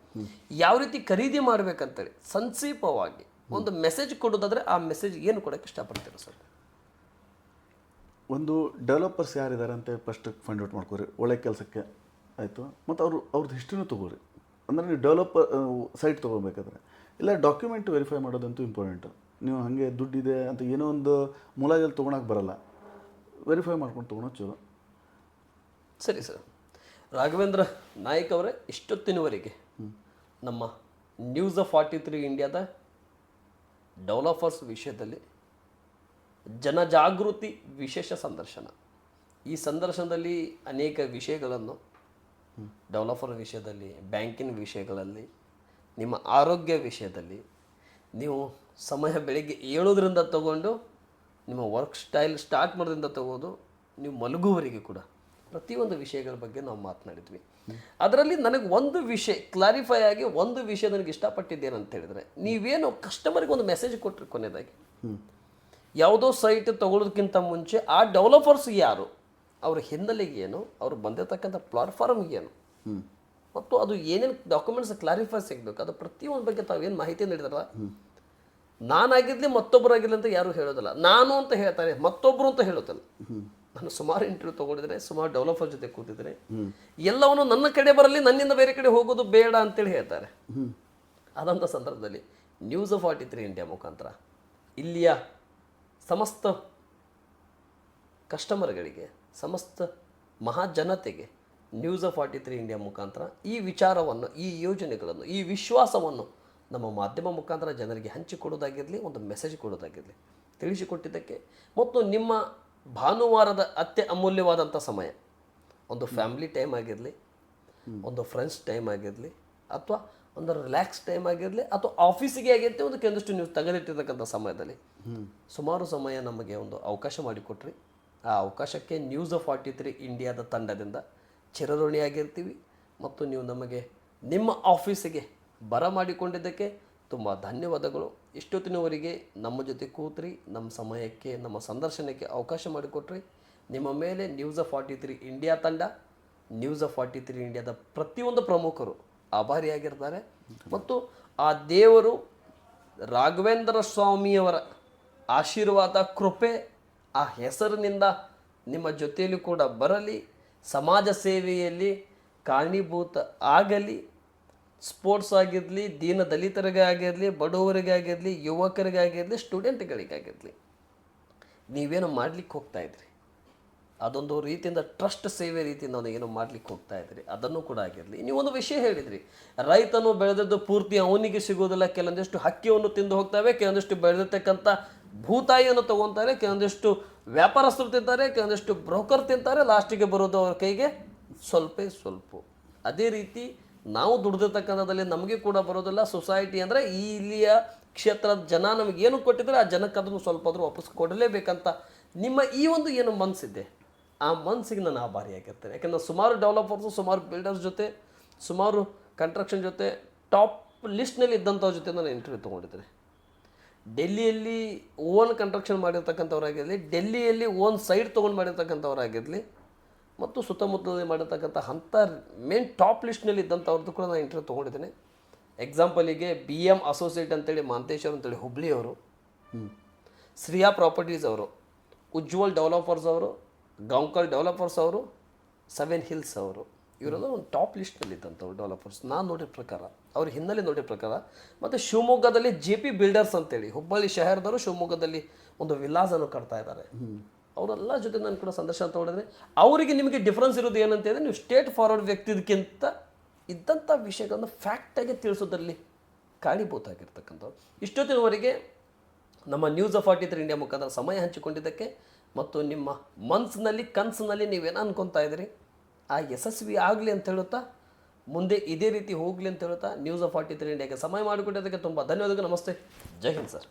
Speaker 1: ಯಾವ ರೀತಿ ಖರೀದಿ ಮಾಡ್ಬೇಕಂತೇಳಿ ಸಂಕ್ಷೇಪವಾಗಿ ಒಂದು ಮೆಸೇಜ್ ಕೊಡೋದಾದರೆ ಆ ಮೆಸೇಜ್ ಏನು ಕೊಡೋಕ್ಕೆ ಇಷ್ಟಪಡ್ತೀರಾ ಸರ್?
Speaker 2: ಒಂದು ಡೆವಲಪರ್ಸ್ ಯಾರಿದ್ದಾರೆ ಅಂತ ಫಸ್ಟ್ ಫೈಂಡ್ ಔಟ್ ಮಾಡ್ಕೋರಿ ಒಳ್ಳೆ ಕೆಲಸಕ್ಕೆ ಆಯಿತು. ಮತ್ತು ಅವರು ಅವ್ರದ್ದು ಹಿಸ್ಟ್ರಿನೂ ತೊಗೋರಿ. ಅಂದರೆ ನೀವು ಡೆವಲಪರ್ ಸೈಟ್ ತೊಗೋಬೇಕಾದ್ರೆ. ಇಲ್ಲ ಡಾಕ್ಯುಮೆಂಟ್ ವೆರಿಫೈ ಮಾಡೋದಂತೂ ಇಂಪಾರ್ಟೆಂಟು ನೀವು ಹಾಗೆ ದುಡ್ಡಿದೆ ಅಂತ ಏನೋ ಒಂದು ಮುಲಾಜಲ್ಲಿ ತೊಗೊಳಕ್ಕೆ ಬರಲ್ಲ. ವೆರಿಫೈ ಮಾಡ್ಕೊಂಡು ತೊಗೊಳೋ ಚಲೋ.
Speaker 1: ಸರಿ ಸರ್. ರಾಘವೇಂದ್ರ ನಾಯಕ್ ಅವರೇ ಇಷ್ಟೊತ್ತಿನವರೆಗೆ ನಮ್ಮ ನ್ಯೂಸ್ ಫಾರ್ಟಿ ತ್ರೀ ಇಂಡಿಯಾದ ಡೆವಲಪರ್ಸ್ ವಿಷಯದಲ್ಲಿ ಜನಜಾಗೃತಿ ವಿಶೇಷ ಸಂದರ್ಶನ. ಈ ಸಂದರ್ಶನದಲ್ಲಿ ಅನೇಕ ವಿಷಯಗಳನ್ನು, ಡೆವಲಪರ್ ವಿಷಯದಲ್ಲಿ, ಬ್ಯಾಂಕಿನ ವಿಷಯಗಳಲ್ಲಿ, ನಿಮ್ಮ ಆರೋಗ್ಯ ವಿಷಯದಲ್ಲಿ, ನೀವು ಸಮಯ ಬೆಳಿಗ್ಗೆ ಏಳೋದ್ರಿಂದ ತಗೊಂಡು, ನಿಮ್ಮ ವರ್ಕ್ ಸ್ಟೈಲ್ ಸ್ಟಾರ್ಟ್ ಮಾಡೋದ್ರಿಂದ ತಗೋದು, ನೀವು ಮಲಗುವವರೆಗೆ ಕೂಡ. ಪ್ರತಿಯೊಂದು ವಿಷಯಗಳ ಬಗ್ಗೆ ನಾವು ಮಾತನಾಡಿದ್ವಿ. ಅದರಲ್ಲಿ ನನಗೆ ಒಂದು ವಿಷಯ ಕ್ಲಾರಿಫೈ ಆಗಿ ಒಂದು ವಿಷಯ ನನಗೆ ಇಷ್ಟಪಟ್ಟಿದ್ದೇನಂತ ಹೇಳಿದರೆ, ನೀವೇನು ಕಸ್ಟಮರ್ಗೆ ಒಂದು ಮೆಸೇಜ್ ಕೊಟ್ಟರು ಕೊನೆಯದಾಗಿ ಯಾವುದೋ ಸೈಟ್ ತಗೊಳ್ಳೋದಕ್ಕಿಂತ ಮುಂಚೆ ಆ ಡೆವಲಪರ್ಸ್ ಯಾರು? ಅವ್ರ ಹಿನ್ನೆಲೆಗೆ ಏನು? ಅವ್ರು ಬಂದಿರತಕ್ಕಂಥ ಪ್ಲಾಟ್ಫಾರ್ಮ್ ಏನು? ಮತ್ತು ಅದು ಏನೇನು ಡಾಕ್ಯುಮೆಂಟ್ಸ್ ಕ್ಲಾರಿಫೈ ಸಿಗಬೇಕು? ಅದು ಪ್ರತಿಯೊಂದು ಬಗ್ಗೆ ತಾವೇನು ಮಾಹಿತಿ ನೀಡಿದಾರಲ್ಲ? ನಾನಾಗಿರಲಿ ಮತ್ತೊಬ್ಬರಾಗಿರ್ಲಿ ಅಂತ ಯಾರು ಹೇಳೋದಿಲ್ಲ. ನಾನು ಅಂತ ಹೇಳ್ತಾರೆ ಮತ್ತೊಬ್ಬರು ಅಂತ ಹೇಳೋದಿಲ್ಲ. ನಾನು ಸುಮಾರು ಇಂಟರ್ವ್ಯೂ ತೊಗೊಂಡಿದ್ದೇನೆ ಸುಮಾರು ಡೆವಲಪರ್ ಜೊತೆ ಕೂತಿದ್ದೇನೆ. ಎಲ್ಲವನ್ನು ನನ್ನ ಕಡೆ ಬರಲಿ ನನ್ನಿಂದ ಬೇರೆ ಕಡೆ ಹೋಗೋದು ಬೇಡ ಅಂತೇಳಿ ಹೇಳ್ತಾರೆ. ಆದಂಥ ಸಂದರ್ಭದಲ್ಲಿ ನ್ಯೂಸ್ ಫಾರ್ಟಿ ತ್ರೀ ಇಂಡಿಯಾ ಮುಖಾಂತರ ಇಲ್ಲಿಯ ಸಮಸ್ತ ಕಸ್ಟಮರ್ಗಳಿಗೆ ಸಮಸ್ತ ಮಹಾಜನತೆಗೆ ನ್ಯೂಸ್ ಫಾರ್ಟಿ ತ್ರೀ ಇಂಡಿಯಾ ಮುಖಾಂತರ ಈ ವಿಚಾರವನ್ನು ಈ ಯೋಜನೆಗಳನ್ನು ಈ ವಿಶ್ವಾಸವನ್ನು ನಮ್ಮ ಮಾಧ್ಯಮ ಮುಖಾಂತರ ಜನರಿಗೆ ಹಂಚಿಕೊಡೋದಾಗಿರಲಿ ಒಂದು ಮೆಸೇಜ್ ಕೊಡೋದಾಗಿರಲಿ ತಿಳಿಸಿಕೊಟ್ಟಿದ್ದಕ್ಕೆ ಮತ್ತು ನಿಮ್ಮ ಭಾನುವಾರದ ಅತ್ಯ ಅಮೂಲ್ಯವಾದಂಥ ಸಮಯ. ಒಂದು ಫ್ಯಾಮಿಲಿ ಟೈಮ್ ಆಗಿರಲಿ, ಒಂದು ಫ್ರೆಂಡ್ಸ್ ಟೈಮ್ ಆಗಿರಲಿ, ಅಥವಾ ಒಂದು ರಿಲ್ಯಾಕ್ಸ್ ಟೈಮ್ ಆಗಿರಲಿ, ಅಥವಾ ಆಫೀಸಿಗೆ ಆಗಿರುತ್ತೆ ಒಂದು ಕೆಲವಷ್ಟು ನೀವು ತೆಗೆದಿಟ್ಟಿರ್ತಕ್ಕಂಥ ಸಮಯದಲ್ಲಿ. ಸುಮಾರು ಸಮಯ ನಮಗೆ ಒಂದು ಅವಕಾಶ ಮಾಡಿಕೊಟ್ರಿ. ಆ ಅವಕಾಶಕ್ಕೆ ನ್ಯೂಸ್ ಫಾರ್ಟಿ ತ್ರೀ ಇಂಡಿಯಾದ ತಂಡದಿಂದ ಚಿರಋಣಿಯಾಗಿರ್ತೀವಿ ಮತ್ತು ನೀವು ನಮಗೆ ನಿಮ್ಮ ಆಫೀಸಿಗೆ ಬರ ಮಾಡಿಕೊಂಡಿದ್ದಕ್ಕೆ ತುಂಬ ಧನ್ಯವಾದಗಳು. ಇಷ್ಟೊತ್ತಿನವರೆಗೆ ನಮ್ಮ ಜೊತೆ ಕೂತ್ರಿ, ನಮ್ಮ ಸಮಯಕ್ಕೆ, ನಮ್ಮ ಸಂದರ್ಶನಕ್ಕೆ ಅವಕಾಶ ಮಾಡಿಕೊಟ್ರಿ. ನಿಮ್ಮ ಮೇಲೆ ನ್ಯೂಸ್ ಫಾರ್ಟಿ ತ್ರೀ ಇಂಡಿಯಾ ತಂಡ ನ್ಯೂಸ್ ಫಾರ್ಟಿ ತ್ರೀ ಇಂಡಿಯಾದ ಪ್ರತಿಯೊಂದು ಪ್ರಮುಖರು ಆಭಾರಿಯಾಗಿರ್ತಾರೆ. ಮತ್ತು ಆ ದೇವರು ರಾಘವೇಂದ್ರ ಸ್ವಾಮಿಯವರ ಆಶೀರ್ವಾದ, ಕೃಪೆ ಆ ಹೆಸರಿನಿಂದ ನಿಮ್ಮ ಜೊತೆಯಲ್ಲಿ ಕೂಡ ಬರಲಿ. ಸಮಾಜ ಸೇವೆಯಲ್ಲಿ ಕಾರಣೀಭೂತ ಆಗಲಿ. ಸ್ಪೋರ್ಟ್ಸ್ ಆಗಿರಲಿ, ದೀನ ದಲಿತರಿಗೆ ಆಗಿರಲಿ, ಬಡವರಿಗೆ ಆಗಿರಲಿ ಯುವಕರಿಗೆ ಆಗಿರಲಿ ಸ್ಟೂಡೆಂಟ್ಗಳಿಗಾಗಿರಲಿ, ನೀವೇನು ಮಾಡ್ಲಿಕ್ಕೆ ಹೋಗ್ತಾ ಇದ್ರಿ? ಅದೊಂದು ರೀತಿಯಿಂದ ಟ್ರಸ್ಟ್ ಸೇವೆ ರೀತಿಯಿಂದ ಏನು ಮಾಡ್ಲಿಕ್ಕೆ ಹೋಗ್ತಾ ಇದ್ರಿ? ಅದನ್ನು ಕೂಡ ಆಗಿರಲಿ. ನೀವು ಒಂದು ವಿಷಯ ಹೇಳಿದ್ರಿ, ರೈತನು ಬೆಳೆದದ್ದು ಪೂರ್ತಿ ಅವನಿಗೆ ಸಿಗೋದಿಲ್ಲ ಕೆಲವೊಂದಿಷ್ಟು ಹಕ್ಕಿಯನ್ನು ತಿಂದು ಹೋಗ್ತವೆ, ಕೆಲವೊಂದಿಷ್ಟು ಬೆಳೆದಿರ್ತಕ್ಕಂಥ ಭೂತಾಯಿಯನ್ನು ತಗೊತಾರೆ, ಕೆಲವೊಂದಿಷ್ಟು ವ್ಯಾಪಾರಸ್ಥರು ತಿಂತಾರೆ, ಕೆಲವೊಂದಿಷ್ಟು ಬ್ರೋಕರ್ ತಿಂತಾರೆ, ಲಾಸ್ಟಿಗೆ ಬರೋದು ಅವ್ರ ಕೈಗೆ ಸ್ವಲ್ಪ ಸ್ವಲ್ಪ. ಅದೇ ರೀತಿ ನಾವು ದುಡ್ದಿರ್ತಕ್ಕಂಥದ್ದಲ್ಲಿ ನಮಗೆ ಕೂಡ ಬರೋದಿಲ್ಲ. ಸೊಸೈಟಿ ಅಂದರೆ ಈ ಇಲ್ಲಿಯ ಕ್ಷೇತ್ರದ ಜನ ನಮಗೆ ಏನು ಕೊಟ್ಟಿದ್ರೆ ಆ ಜನಕ್ಕೆ ಅದನ್ನು ಸ್ವಲ್ಪ ಆದರೂ ವಾಪಸ್ ಕೊಡಲೇಬೇಕಂತ ನಿಮ್ಮ ಈ ಒಂದು ಏನು ಮನಸ್ಸಿದೆ ಆ ಮನಸ್ಸಿಗೆ ನಾನು ಆಭಾರಿಯಾಗಿರ್ತೇನೆ. ಯಾಕಂದ್ರೆ ಸುಮಾರು ಡೆವಲಪರ್ಸು ಸುಮಾರು ಬಿಲ್ಡರ್ಸ್ ಜೊತೆ, ಸುಮಾರು ಕನ್ಸ್ಟ್ರಕ್ಷನ್ ಜೊತೆ ಟಾಪ್ ಲಿಸ್ಟ್ನಲ್ಲಿ ಇದ್ದಂಥವ್ರ ಜೊತೆ ನಾನು ಇಂಟರ್ವ್ಯೂ ತೊಗೊಂಡಿದ್ದೇನೆ. ಡೆಲ್ಲಿಯಲ್ಲಿ ಓನ್ ಕನ್ಸ್ಟ್ರಕ್ಷನ್ ಮಾಡಿರ್ತಕ್ಕಂಥವ್ರಾಗಿರಲಿ, ಡೆಲ್ಲಿಯಲ್ಲಿ ಓನ್ ಸೈಟ್ ತೊಗೊಂಡು ಮಾಡಿರ್ತಕ್ಕಂಥವ್ರಾಗಿರಲಿ ಮತ್ತು ಸುತ್ತಮುತ್ತಲಲ್ಲಿ ಮಾಡಿರ್ತಕ್ಕಂಥ ಅಂಥ ಮೇನ್ ಟಾಪ್ ಲಿಸ್ಟ್ನಲ್ಲಿ ಇದ್ದಂಥವ್ರದ್ದು ಕೂಡ ನಾನು ಇಂಟರ್ವ್ಯೂ ತೊಗೊಂಡಿದ್ದೇನೆ. ಎಕ್ಸಾಂಪಲಿಗೆ ಬಿ ಎಂ ಅಸೋಸಿಯೇಟ್ ಅಂತೇಳಿ ಮಾಂತೇಶ್ವರ್ ಅಂತೇಳಿ ಹುಬ್ಳಿಯವರು ಶ್ರೀಯಾ ಪ್ರಾಪರ್ಟೀಸ್ ಅವರು ಉಜ್ವಲ್ ಡೆವಲಪರ್ಸ್ ಅವರು ಗೌಂಕಲ್ ಡೆವಲಪರ್ಸ್ ಅವರು ಸೆವೆನ್ ಹಿಲ್ಸ್ ಅವರು ಇವರೆಲ್ಲ ಒಂದು ಟಾಪ್ ಲಿಸ್ಟ್ನಲ್ಲಿ ಇದ್ದಂಥವ್ರು ಡೆವಲಪರ್ಸ್ ನಾನು ನೋಡಿದ ಪ್ರಕಾರ, ಅವ್ರ ಹಿನ್ನೆಲೆ ನೋಡಿದ ಪ್ರಕಾರ, ಮತ್ತು ಶಿವಮೊಗ್ಗದಲ್ಲಿ ಜೆ ಪಿ ಬಿಲ್ಡರ್ಸ್ ಅಂತೇಳಿ ಹುಬ್ಬಳ್ಳಿ ಶಹರದವರು ಶಿವಮೊಗ್ಗದಲ್ಲಿ ಒಂದು ವಿಲಾಸನ್ನು ಕಟ್ತಾ ಇದ್ದಾರೆ. ಅವರೆಲ್ಲ ಜೊತೆ ನಾನು ಕೂಡ ಸಂದರ್ಶನ ತಗೊಂಡಿದ್ರೆ ಅವರಿಗೆ ನಿಮಗೆ ಡಿಫ್ರೆನ್ಸ್ ಇರೋದು ಏನಂತ ಹೇಳಿದ್ರೆ ನೀವು ಸ್ಟೇಟ್ ಫಾರ್ವರ್ಡ್ ವ್ಯಕ್ತಿದಕ್ಕಿಂತ ಇದ್ದಂಥ ವಿಷಯಗಳನ್ನು ಫ್ಯಾಕ್ಟಾಗಿ ತಿಳಿಸೋದ್ರಲ್ಲಿ ಕಾಣಿಭೂತಾಗಿರ್ತಕ್ಕಂಥವ್ರು. ಇಷ್ಟೊತ್ತಿನವರೆಗೆ ನಮ್ಮ ನ್ಯೂಸ್ ಫಾರ್ಟಿ ತ್ರೀ ಇಂಡಿಯಾ ಮುಖಾಂತರ ಸಮಯ ಹಂಚಿಕೊಂಡಿದ್ದಕ್ಕೆ ಮತ್ತು ನಿಮ್ಮ ಮನಸ್ಸಿನಲ್ಲಿ ಕನಸಿನಲ್ಲಿ ನೀವೇನು ಅನ್ಕೊತಾ ಇದ್ದೀರಿ? ಆ ಯಶಸ್ವಿ ಆಗಲಿ ಅಂತ ಹೇಳುತ್ತಾ? ಮುಂದೆ ಇದೇ ರೀತಿ ಹೋಗಲಿ ಅಂತ ಹೇಳುತ್ತಾ? ನ್ಯೂಸ್ ಫಾರ್ಟಿ ತ್ರೀ ಇಂಡಿಯಾಗೆ ಸಮಯ ಮಾಡಿಕೊಟ್ಟಿದ್ದಕ್ಕೆ ತುಂಬ ಧನ್ಯವಾದಗಳು. ನಮಸ್ತೆ. ಜೈ ಹಿಂದ್ ಸರ್.